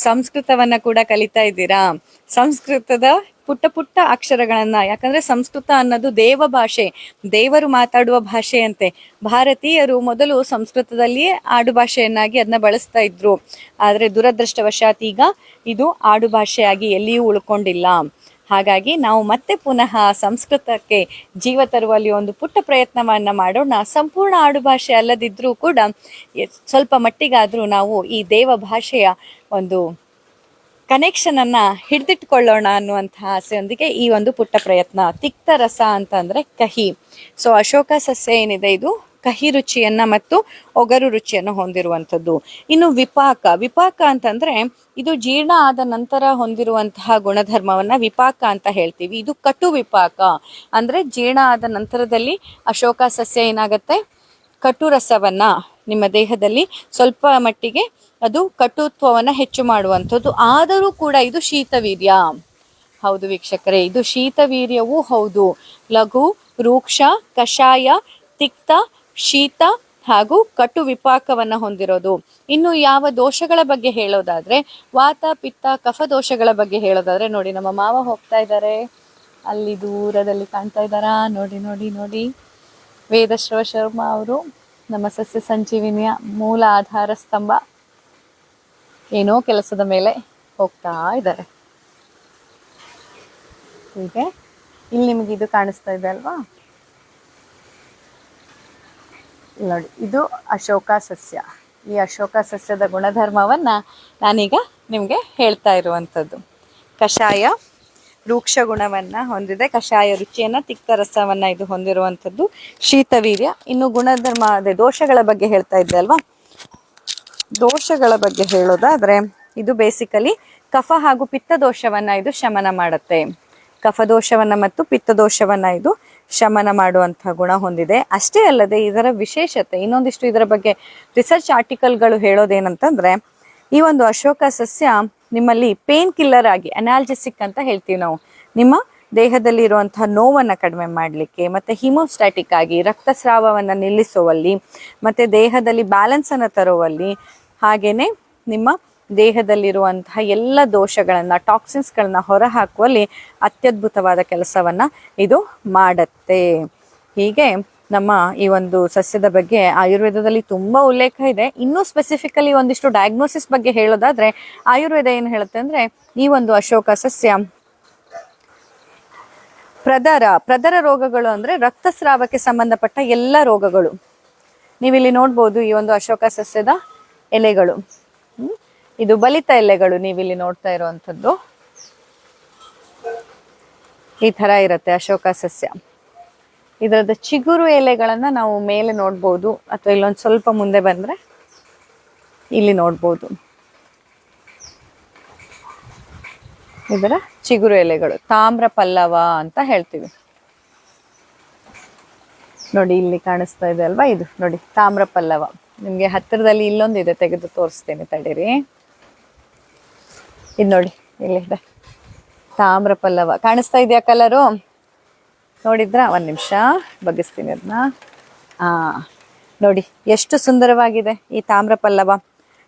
ಸಂಸ್ಕೃತವನ್ನ ಕೂಡ ಕಲಿತಾ ಇದ್ದೀರಾ? ಸಂಸ್ಕೃತದ ಪುಟ್ಟ ಪುಟ್ಟ ಅಕ್ಷರಗಳನ್ನ, ಯಾಕಂದ್ರೆ ಸಂಸ್ಕೃತ ಅನ್ನೋದು ದೇವ ಭಾಷೆ, ದೇವರು ಮಾತಾಡುವ ಭಾಷೆಯಂತೆ. ಭಾರತೀಯರು ಮೊದಲು ಸಂಸ್ಕೃತದಲ್ಲಿಯೇ ಆಡು ಭಾಷೆಯನ್ನಾಗಿ ಅದನ್ನ ಬಳಸ್ತಾ ಇದ್ರು. ಆದರೆ ದುರದೃಷ್ಟವಶಾತ್ ಈಗ ಇದು ಆಡು ಭಾಷೆಯಾಗಿ ಎಲ್ಲಿಯೂ ಉಳ್ಕೊಂಡಿಲ್ಲ. ಹಾಗಾಗಿ ನಾವು ಮತ್ತೆ ಪುನಃ ಸಂಸ್ಕೃತಕ್ಕೆ ಜೀವ ತರುವಲ್ಲಿ ಒಂದು ಪುಟ್ಟ ಪ್ರಯತ್ನವನ್ನ ಮಾಡೋಣ. ಸಂಪೂರ್ಣ ಆಡುಭಾಷೆ ಅಲ್ಲದಿದ್ದರೂ ಕೂಡ ಸ್ವಲ್ಪ ಮಟ್ಟಿಗಾದರೂ ನಾವು ಈ ದೇವ ಭಾಷೆಯ ಒಂದು ಕನೆಕ್ಷನ್ ಅನ್ನ ಹಿಡಿದಿಟ್ಕೊಳ್ಳೋಣ ಅನ್ನುವಂತಹ ಆಸೆಯೊಂದಿಗೆ ಈ ಒಂದು ಪುಟ್ಟ ಪ್ರಯತ್ನ. ತಿಕ್ತ ರಸ ಅಂತ ಅಂದ್ರೆ ಕಹಿ. ಸೊ ಅಶೋಕ ಸಸ್ಯ ಏನಿದೆ ಇದು? ಕಹಿ ರುಚಿಯನ್ನ ಮತ್ತು ಒಗರು ರುಚಿಯನ್ನು ಹೊಂದಿರುವಂಥದ್ದು. ಇನ್ನು ವಿಪಾಕ. ವಿಪಾಕ ಅಂತಂದ್ರೆ ಇದು ಜೀರ್ಣ ಆದ ನಂತರ ಹೊಂದಿರುವಂತಹ ಗುಣಧರ್ಮವನ್ನ ವಿಪಾಕ ಅಂತ ಹೇಳ್ತೀವಿ. ಇದು ಕಟು ವಿಪಾಕ. ಅಂದ್ರೆ ಜೀರ್ಣ ಆದ ನಂತರದಲ್ಲಿ ಅಶೋಕ ಸಸ್ಯ ಏನಾಗತ್ತೆ? ಕಟು ರಸವನ್ನ ನಿಮ್ಮ ದೇಹದಲ್ಲಿ ಸ್ವಲ್ಪ ಮಟ್ಟಿಗೆ ಅದು ಕಟುತ್ವವನ್ನ ಹೆಚ್ಚು ಮಾಡುವಂಥದ್ದು. ಆದರೂ ಕೂಡ ಇದು ಶೀತವೀರ್ಯ. ಹೌದು ವೀಕ್ಷಕರೇ, ಇದು ಶೀತವೀರ್ಯವೂ ಹೌದು. ಲಘು, ರೂಕ್ಷ, ಕಷಾಯ, ತಿಕ್ತ, ಶೀತ ಹಾಗೂ ಕಟು ವಿಪಾಕವನ್ನು ಹೊಂದಿರೋದು. ಇನ್ನು ಯಾವ ದೋಷಗಳ ಬಗ್ಗೆ ಹೇಳೋದಾದ್ರೆ, ವಾತ, ಪಿತ್ತ, ಕಫ ದೋಷಗಳ ಬಗ್ಗೆ ಹೇಳೋದಾದ್ರೆ, ನೋಡಿ ನಮ್ಮ ಮಾವ ಹೋಗ್ತಾ ಇದ್ದಾರೆ. ಅಲ್ಲಿ ದೂರದಲ್ಲಿ ಕಾಣ್ತಾ ಇದ್ದಾರಾ? ನೋಡಿ ನೋಡಿ ನೋಡಿ. ವೇದಶ್ರವ ಶರ್ಮಾ ಅವರು ನಮ್ಮ ಸಸ್ಯ ಸಂಜೀವಿನಿಯ ಮೂಲ ಆಧಾರ ಸ್ತಂಭ. ಏನೋ ಕೆಲಸದ ಮೇಲೆ ಹೋಗ್ತಾ ಇದ್ದಾರೆ. ಹೀಗೆ, ಇಲ್ಲಿ ನಿಮಗೆ ಇದು ಕಾಣಿಸ್ತಾ ಇದೆ ಅಲ್ವಾ? ನೋಡಿ, ಇದು ಅಶೋಕ ಸಸ್ಯ. ಈ ಅಶೋಕ ಸಸ್ಯದ ಗುಣಧರ್ಮವನ್ನು ನಾನೀಗ ನಿಮಗೆ ಹೇಳ್ತಾ ಇರುವಂಥದ್ದು. ಕಷಾಯ ರೂಕ್ಷ ಗುಣವನ್ನ ಹೊಂದಿದೆ, ಕಷಾಯ ರುಚಿಯನ್ನ, ತಿಕ್ತ ರಸವನ್ನ ಇದು ಹೊಂದಿರುವಂಥದ್ದು. ಶೀತವೀರ್ಯ, ಇನ್ನು ಗುಣಧರ್ಮ, ಅದೇ ದೋಷಗಳ ಬಗ್ಗೆ ಹೇಳ್ತಾ ಇದ್ದೆ ಅಲ್ವಾ? ದೋಷಗಳ ಬಗ್ಗೆ ಹೇಳೋದಾದ್ರೆ, ಇದು ಬೇಸಿಕಲಿ ಕಫ ಹಾಗೂ ಪಿತ್ತ ದೋಷವನ್ನ ಇದು ಶಮನ ಮಾಡುತ್ತೆ. ಕಫ ದೋಷವನ್ನ ಮತ್ತು ಪಿತ್ತ ದೋಷವನ್ನ ಇದು ಶಮನ ಮಾಡುವಂತಹ ಗುಣ ಹೊಂದಿದೆ. ಅಷ್ಟೇ ಅಲ್ಲದೆ ಇದರ ವಿಶೇಷತೆ, ಇನ್ನೊಂದಿಷ್ಟು ಇದರ ಬಗ್ಗೆ ರಿಸರ್ಚ್ ಆರ್ಟಿಕಲ್ಗಳು ಹೇಳೋದೇನಂತಂದ್ರೆ ಈ ಒಂದು ಅಶೋಕ ಸಸ್ಯ ನಿಮ್ಮಲ್ಲಿ ಪೇನ್ ಕಿಲ್ಲರ್ ಆಗಿ ಅನಾಲ್ಜೆಸಿಕ್ ಅಂತ ಹೇಳ್ತೀವಿ ನಾವು. ನಿಮ್ಮ ದೇಹದಲ್ಲಿ ಇರುವಂತಹ ನೋವನ್ನ ಕಡಿಮೆ ಮಾಡಲಿಕ್ಕೆ, ಮತ್ತೆ ಹಿಮೋಸ್ಟ್ಯಾಟಿಕ್ ಆಗಿ, ರಕ್ತಸ್ರಾವವನ್ನ ನಿಲ್ಲಿಸುವಲ್ಲಿ, ಮತ್ತೆ ದೇಹದಲ್ಲಿ ಬ್ಯಾಲೆನ್ಸ್ ಅನ್ನ ತರುವಲ್ಲಿ, ಹಾಗೇನೆ ನಿಮ್ಮ ದೇಹದಲ್ಲಿರುವಂತಹ ಎಲ್ಲ ದೋಷಗಳನ್ನ ಟಾಕ್ಸಿನ್ಸ್ಗಳನ್ನ ಹೊರಹಾಕುವಲ್ಲಿ ಅತ್ಯದ್ಭುತವಾದ ಕೆಲಸವನ್ನ ಇದು ಮಾಡತ್ತೆ. ಹೀಗೆ ನಮ್ಮ ಈ ಒಂದು ಸಸ್ಯದ ಬಗ್ಗೆ ಆಯುರ್ವೇದದಲ್ಲಿ ತುಂಬಾ ಉಲ್ಲೇಖ ಇದೆ. ಇನ್ನೂ ಸ್ಪೆಸಿಫಿಕಲಿ ಒಂದಿಷ್ಟು ಡಯಾಗ್ನೋಸಿಸ್ ಬಗ್ಗೆ ಹೇಳೋದಾದ್ರೆ, ಆಯುರ್ವೇದ ಏನು ಹೇಳುತ್ತೆ ಅಂದ್ರೆ, ಈ ಒಂದು ಅಶೋಕ ಸಸ್ಯ ಪ್ರದರ ಪ್ರದರ ರೋಗಗಳು ಅಂದ್ರೆ ರಕ್ತಸ್ರಾವಕ್ಕೆ ಸಂಬಂಧಪಟ್ಟ ಎಲ್ಲ ರೋಗಗಳು. ನೀವಿಲ್ಲಿ ನೋಡ್ಬೋದು ಈ ಒಂದು ಅಶೋಕ ಸಸ್ಯದ ಎಲೆಗಳು? ಇದು ಬಲಿತ ಎಲೆಗಳು ನೀವಿಲ್ಲಿ ನೋಡ್ತಾ ಇರುವಂಥದ್ದು. ಈ ತರ ಇರುತ್ತೆ ಅಶೋಕ ಸಸ್ಯ. ಇದರದ ಚಿಗುರು ಎಲೆಗಳನ್ನ ನಾವು ಮೇಲೆ ನೋಡ್ಬೋದು, ಅಥವಾ ಇಲ್ಲೊಂದು ಸ್ವಲ್ಪ ಮುಂದೆ ಬಂದ್ರೆ ಇಲ್ಲಿ ನೋಡ್ಬೋದು. ಇದರ ಚಿಗುರು ಎಲೆಗಳು. ತಾಮ್ರ ಪಲ್ಲವ ಅಂತ ಹೇಳ್ತೀವಿ. ನೋಡಿ, ಇಲ್ಲಿ ಕಾಣಿಸ್ತಾ ಇದೆ ಅಲ್ವಾ? ಇದು ನೋಡಿ, ತಾಮ್ರ ಪಲ್ಲವ. ನಿಮ್ಗೆ ಹತ್ತಿರದಲ್ಲಿ ಇಲ್ಲೊಂದಿದೆ ತೆಗೆದು ತೋರಿಸ್ತೇನೆ ತಡೀರಿ. ಇದು ನೋಡಿ ಇಲ್ಲಿದೆ ತಾಮ್ರ ಪಲ್ಲವ. ಕಾಣಿಸ್ತಾ ಇದೆಯಾ ಕಲರು ನೋಡಿದ್ರ? ಒಂದು ನಿಮಿಷ. ಬಗ್ಗಿಸ್ತೀನಿ ಅದನ್ನ ಆ, ನೋಡಿ, ಎಷ್ಟು ಸುಂದರವಾಗಿದೆ ಈ ತಾಮ್ರ ಪಲ್ಲವ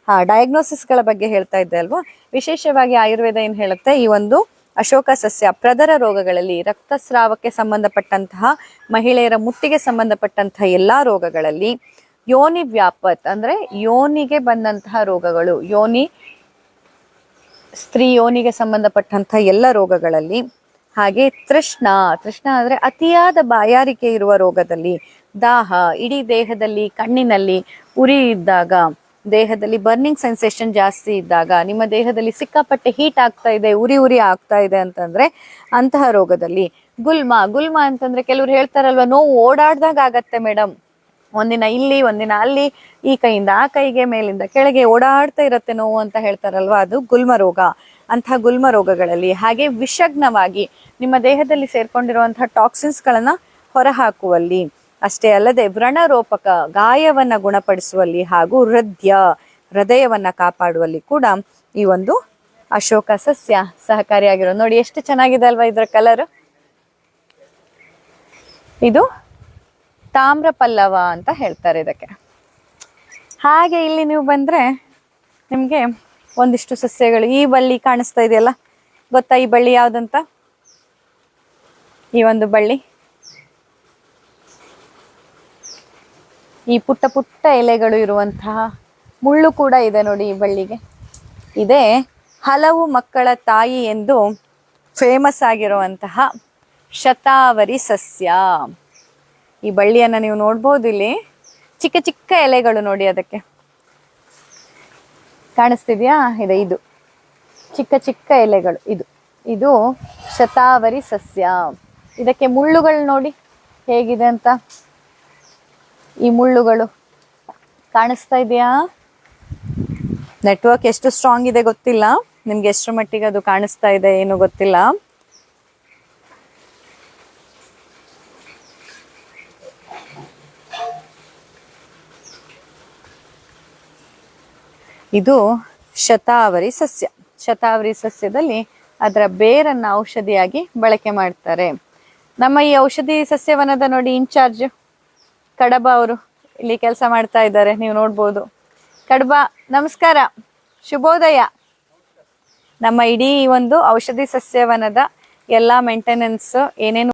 ಹಾ ಡಯಾಗ್ನೋಸಿಸ್ಗಳ ಬಗ್ಗೆ ಹೇಳ್ತಾ ಇದ್ದೆ ಅಲ್ವಾ? ವಿಶೇಷವಾಗಿ ಆಯುರ್ವೇದ ಏನು ಹೇಳುತ್ತೆ? ಈ ಒಂದು ಅಶೋಕ ಸಸ್ಯ ಪ್ರದರ ರೋಗಗಳಲ್ಲಿ ರಕ್ತಸ್ರಾವಕ್ಕೆ ಸಂಬಂಧಪಟ್ಟಂತಹ, ಮಹಿಳೆಯರ ಮುಟ್ಟಿಗೆ ಸಂಬಂಧಪಟ್ಟಂತಹ ಎಲ್ಲಾ ರೋಗಗಳಲ್ಲಿ ಯೋನಿ ವ್ಯಾಪತ್, ಅಂದ್ರೆ ಯೋನಿಗೆ ಬಂದಂತಹ ರೋಗಗಳು, ಯೋನಿ, ಸ್ತ್ರೀ ಯೋನಿಗೆ ಸಂಬಂಧಪಟ್ಟಂತಹ ಎಲ್ಲ ರೋಗಗಳಲ್ಲಿ ಹಾಗೆ ತೃಷ್ಣ ತೃಷ್ಣ ಅಂದ್ರೆ ಅತಿಯಾದ ಬಾಯಾರಿಕೆ ಇರುವ ರೋಗದಲ್ಲಿ ದಾಹ, ಇಡೀ ದೇಹದಲ್ಲಿ, ಕಣ್ಣಿನಲ್ಲಿ ಉರಿ ಇದ್ದಾಗ, ದೇಹದಲ್ಲಿ ಬರ್ನಿಂಗ್ ಸೆನ್ಸೇಷನ್ ಜಾಸ್ತಿ ಇದ್ದಾಗ, ನಿಮ್ಮ ದೇಹದಲ್ಲಿ ಸಿಕ್ಕಾಪಟ್ಟೆ ಹೀಟ್ ಆಗ್ತಾ ಇದೆ, ಉರಿ ಉರಿ ಆಗ್ತಾ ಇದೆ ಅಂತಂದ್ರೆ ಅಂತಹ ರೋಗದಲ್ಲಿ ಗುಲ್ಮ ಗುಲ್ಮ ಅಂತಂದ್ರೆ ಕೆಲವ್ರು ಹೇಳ್ತಾರಲ್ವಾ, ನೋವು ಓಡಾಡ್ದಾಗ ಆಗತ್ತೆ ಮೇಡಮ್ ಒಂದಿನ ಇಲ್ಲಿ, ಒಂದಿನ ಅಲ್ಲಿ, ಈ ಕೈಯಿಂದ ಆ ಕೈಗೆ, ಮೇಲಿಂದ ಕೆಳಗೆ ಓಡಾಡ್ತಾ ಇರತ್ತೆ ನೋವು ಅಂತ ಹೇಳ್ತಾರಲ್ವಾ, ಅದು ಗುಲ್ಮ ರೋಗ. ಅಂತಹ ಗುಲ್ಮ ರೋಗಗಳಲ್ಲಿ, ಹಾಗೆ ವಿಷಗ್ನವಾಗಿ ನಿಮ್ಮ ದೇಹದಲ್ಲಿ ಸೇರ್ಕೊಂಡಿರುವಂತಹ ಟಾಕ್ಸಿನ್ಸ್ ಗಳನ್ನ ಹೊರಹಾಕುವಲ್ಲಿ, ಅಷ್ಟೇ ಅಲ್ಲದೆ ವ್ರಣರೋಪಕ ಗಾಯವನ್ನ ಗುಣಪಡಿಸುವಲ್ಲಿ ಹಾಗೂ ಹೃದಯ, ಹೃದಯವನ್ನ ಕಾಪಾಡುವಲ್ಲಿ ಕೂಡ ಈ ಒಂದು ಅಶೋಕ ಸಸ್ಯ ಸಹಕಾರಿಯಾಗಿರೋದು ನೋಡಿ ಎಷ್ಟು ಚೆನ್ನಾಗಿದೆ ಅಲ್ವಾ ಇದರ ಕಲರ್ ಇದು ತಾಮ್ರ ಪಲ್ಲವ ಅಂತ ಹೇಳ್ತಾರೆ ಇದಕ್ಕೆ. ಹಾಗೆ ಇಲ್ಲಿ ನೀವು ಬಂದ್ರೆ ನಿಮಗೆ ಒಂದಿಷ್ಟು ಸಸ್ಯಗಳು ಈ ಬಳ್ಳಿ ಕಾಣಿಸ್ತಾ ಇದೆಯಲ್ಲ? ಗೊತ್ತಾ ಈ ಬಳ್ಳಿ ಯಾವ್ದಂತ? ಈ ಒಂದು ಬಳ್ಳಿ. ಈ ಪುಟ್ಟ ಪುಟ್ಟ ಎಲೆಗಳು ಇರುವಂತಹ ಮುಳ್ಳು ಕೂಡ ಇದೆ ನೋಡಿ ಈ ಬಳ್ಳಿಗೆ. ಇದೇ ಹಲವು ಮಕ್ಕಳ ತಾಯಿ ಎಂದು ಫೇಮಸ್ ಆಗಿರುವಂತಹ ಶತಾವರಿ ಸಸ್ಯ. ಈ ಬಳ್ಳಿಯನ್ನು ನೀವು ನೋಡ್ಬೋದು ಇಲ್ಲಿ. ಚಿಕ್ಕ ಚಿಕ್ಕ ಎಲೆಗಳು ನೋಡಿ ಅದಕ್ಕೆ. ಕಾಣಿಸ್ತಿದ್ಯಾ? ಇದೆ, ಇದು. ಚಿಕ್ಕ ಚಿಕ್ಕ ಎಲೆಗಳು, ಇದು. ಇದು ಶತಾವರಿ ಸಸ್ಯ. ಇದಕ್ಕೆ ಮುಳ್ಳುಗಳು ನೋಡಿ ಹೇಗಿದೆ ಅಂತ. ಈ ಮುಳ್ಳುಗಳು ಕಾಣಿಸ್ತಾ ಇದೆಯಾ? ನೆಟ್ವರ್ಕ್ ಎಷ್ಟು ಸ್ಟ್ರಾಂಗ್ ಇದೆ ಗೊತ್ತಿಲ್ಲ. ನಿಮ್ಗೆ ಎಷ್ಟು ಮಟ್ಟಿಗೆ ಅದು ಕಾಣಿಸ್ತಾ ಇದೆ, ಏನು ಗೊತ್ತಿಲ್ಲ. ಇದು ಶತಾವರಿ ಸಸ್ಯ. ಶತಾವರಿ ಸಸ್ಯದಲ್ಲಿ ಅದರ ಬೇರನ್ನ ಔಷಧಿಯಾಗಿ ಬಳಕೆ ಮಾಡ್ತಾರೆ. ನಮ್ಮ ಈ ಔಷಧಿ ಸಸ್ಯವನದ ನೋಡಿ ಇನ್ಚಾರ್ಜ್ ಕಡಬ ಅವರು ಇಲ್ಲಿ ಕೆಲಸ ಮಾಡ್ತಾ ಇದ್ದಾರೆ, ನೀವು ನೋಡ್ಬೋದು. ಕಡಬ, ನಮಸ್ಕಾರ. ಶುಭೋದಯ. ನಮ್ಮ ಇಡೀ ಒಂದು ಔಷಧಿ ಸಸ್ಯವನದ ಎಲ್ಲ ಮೇಂಟೆನೆನ್ಸ್ ಏನೇನು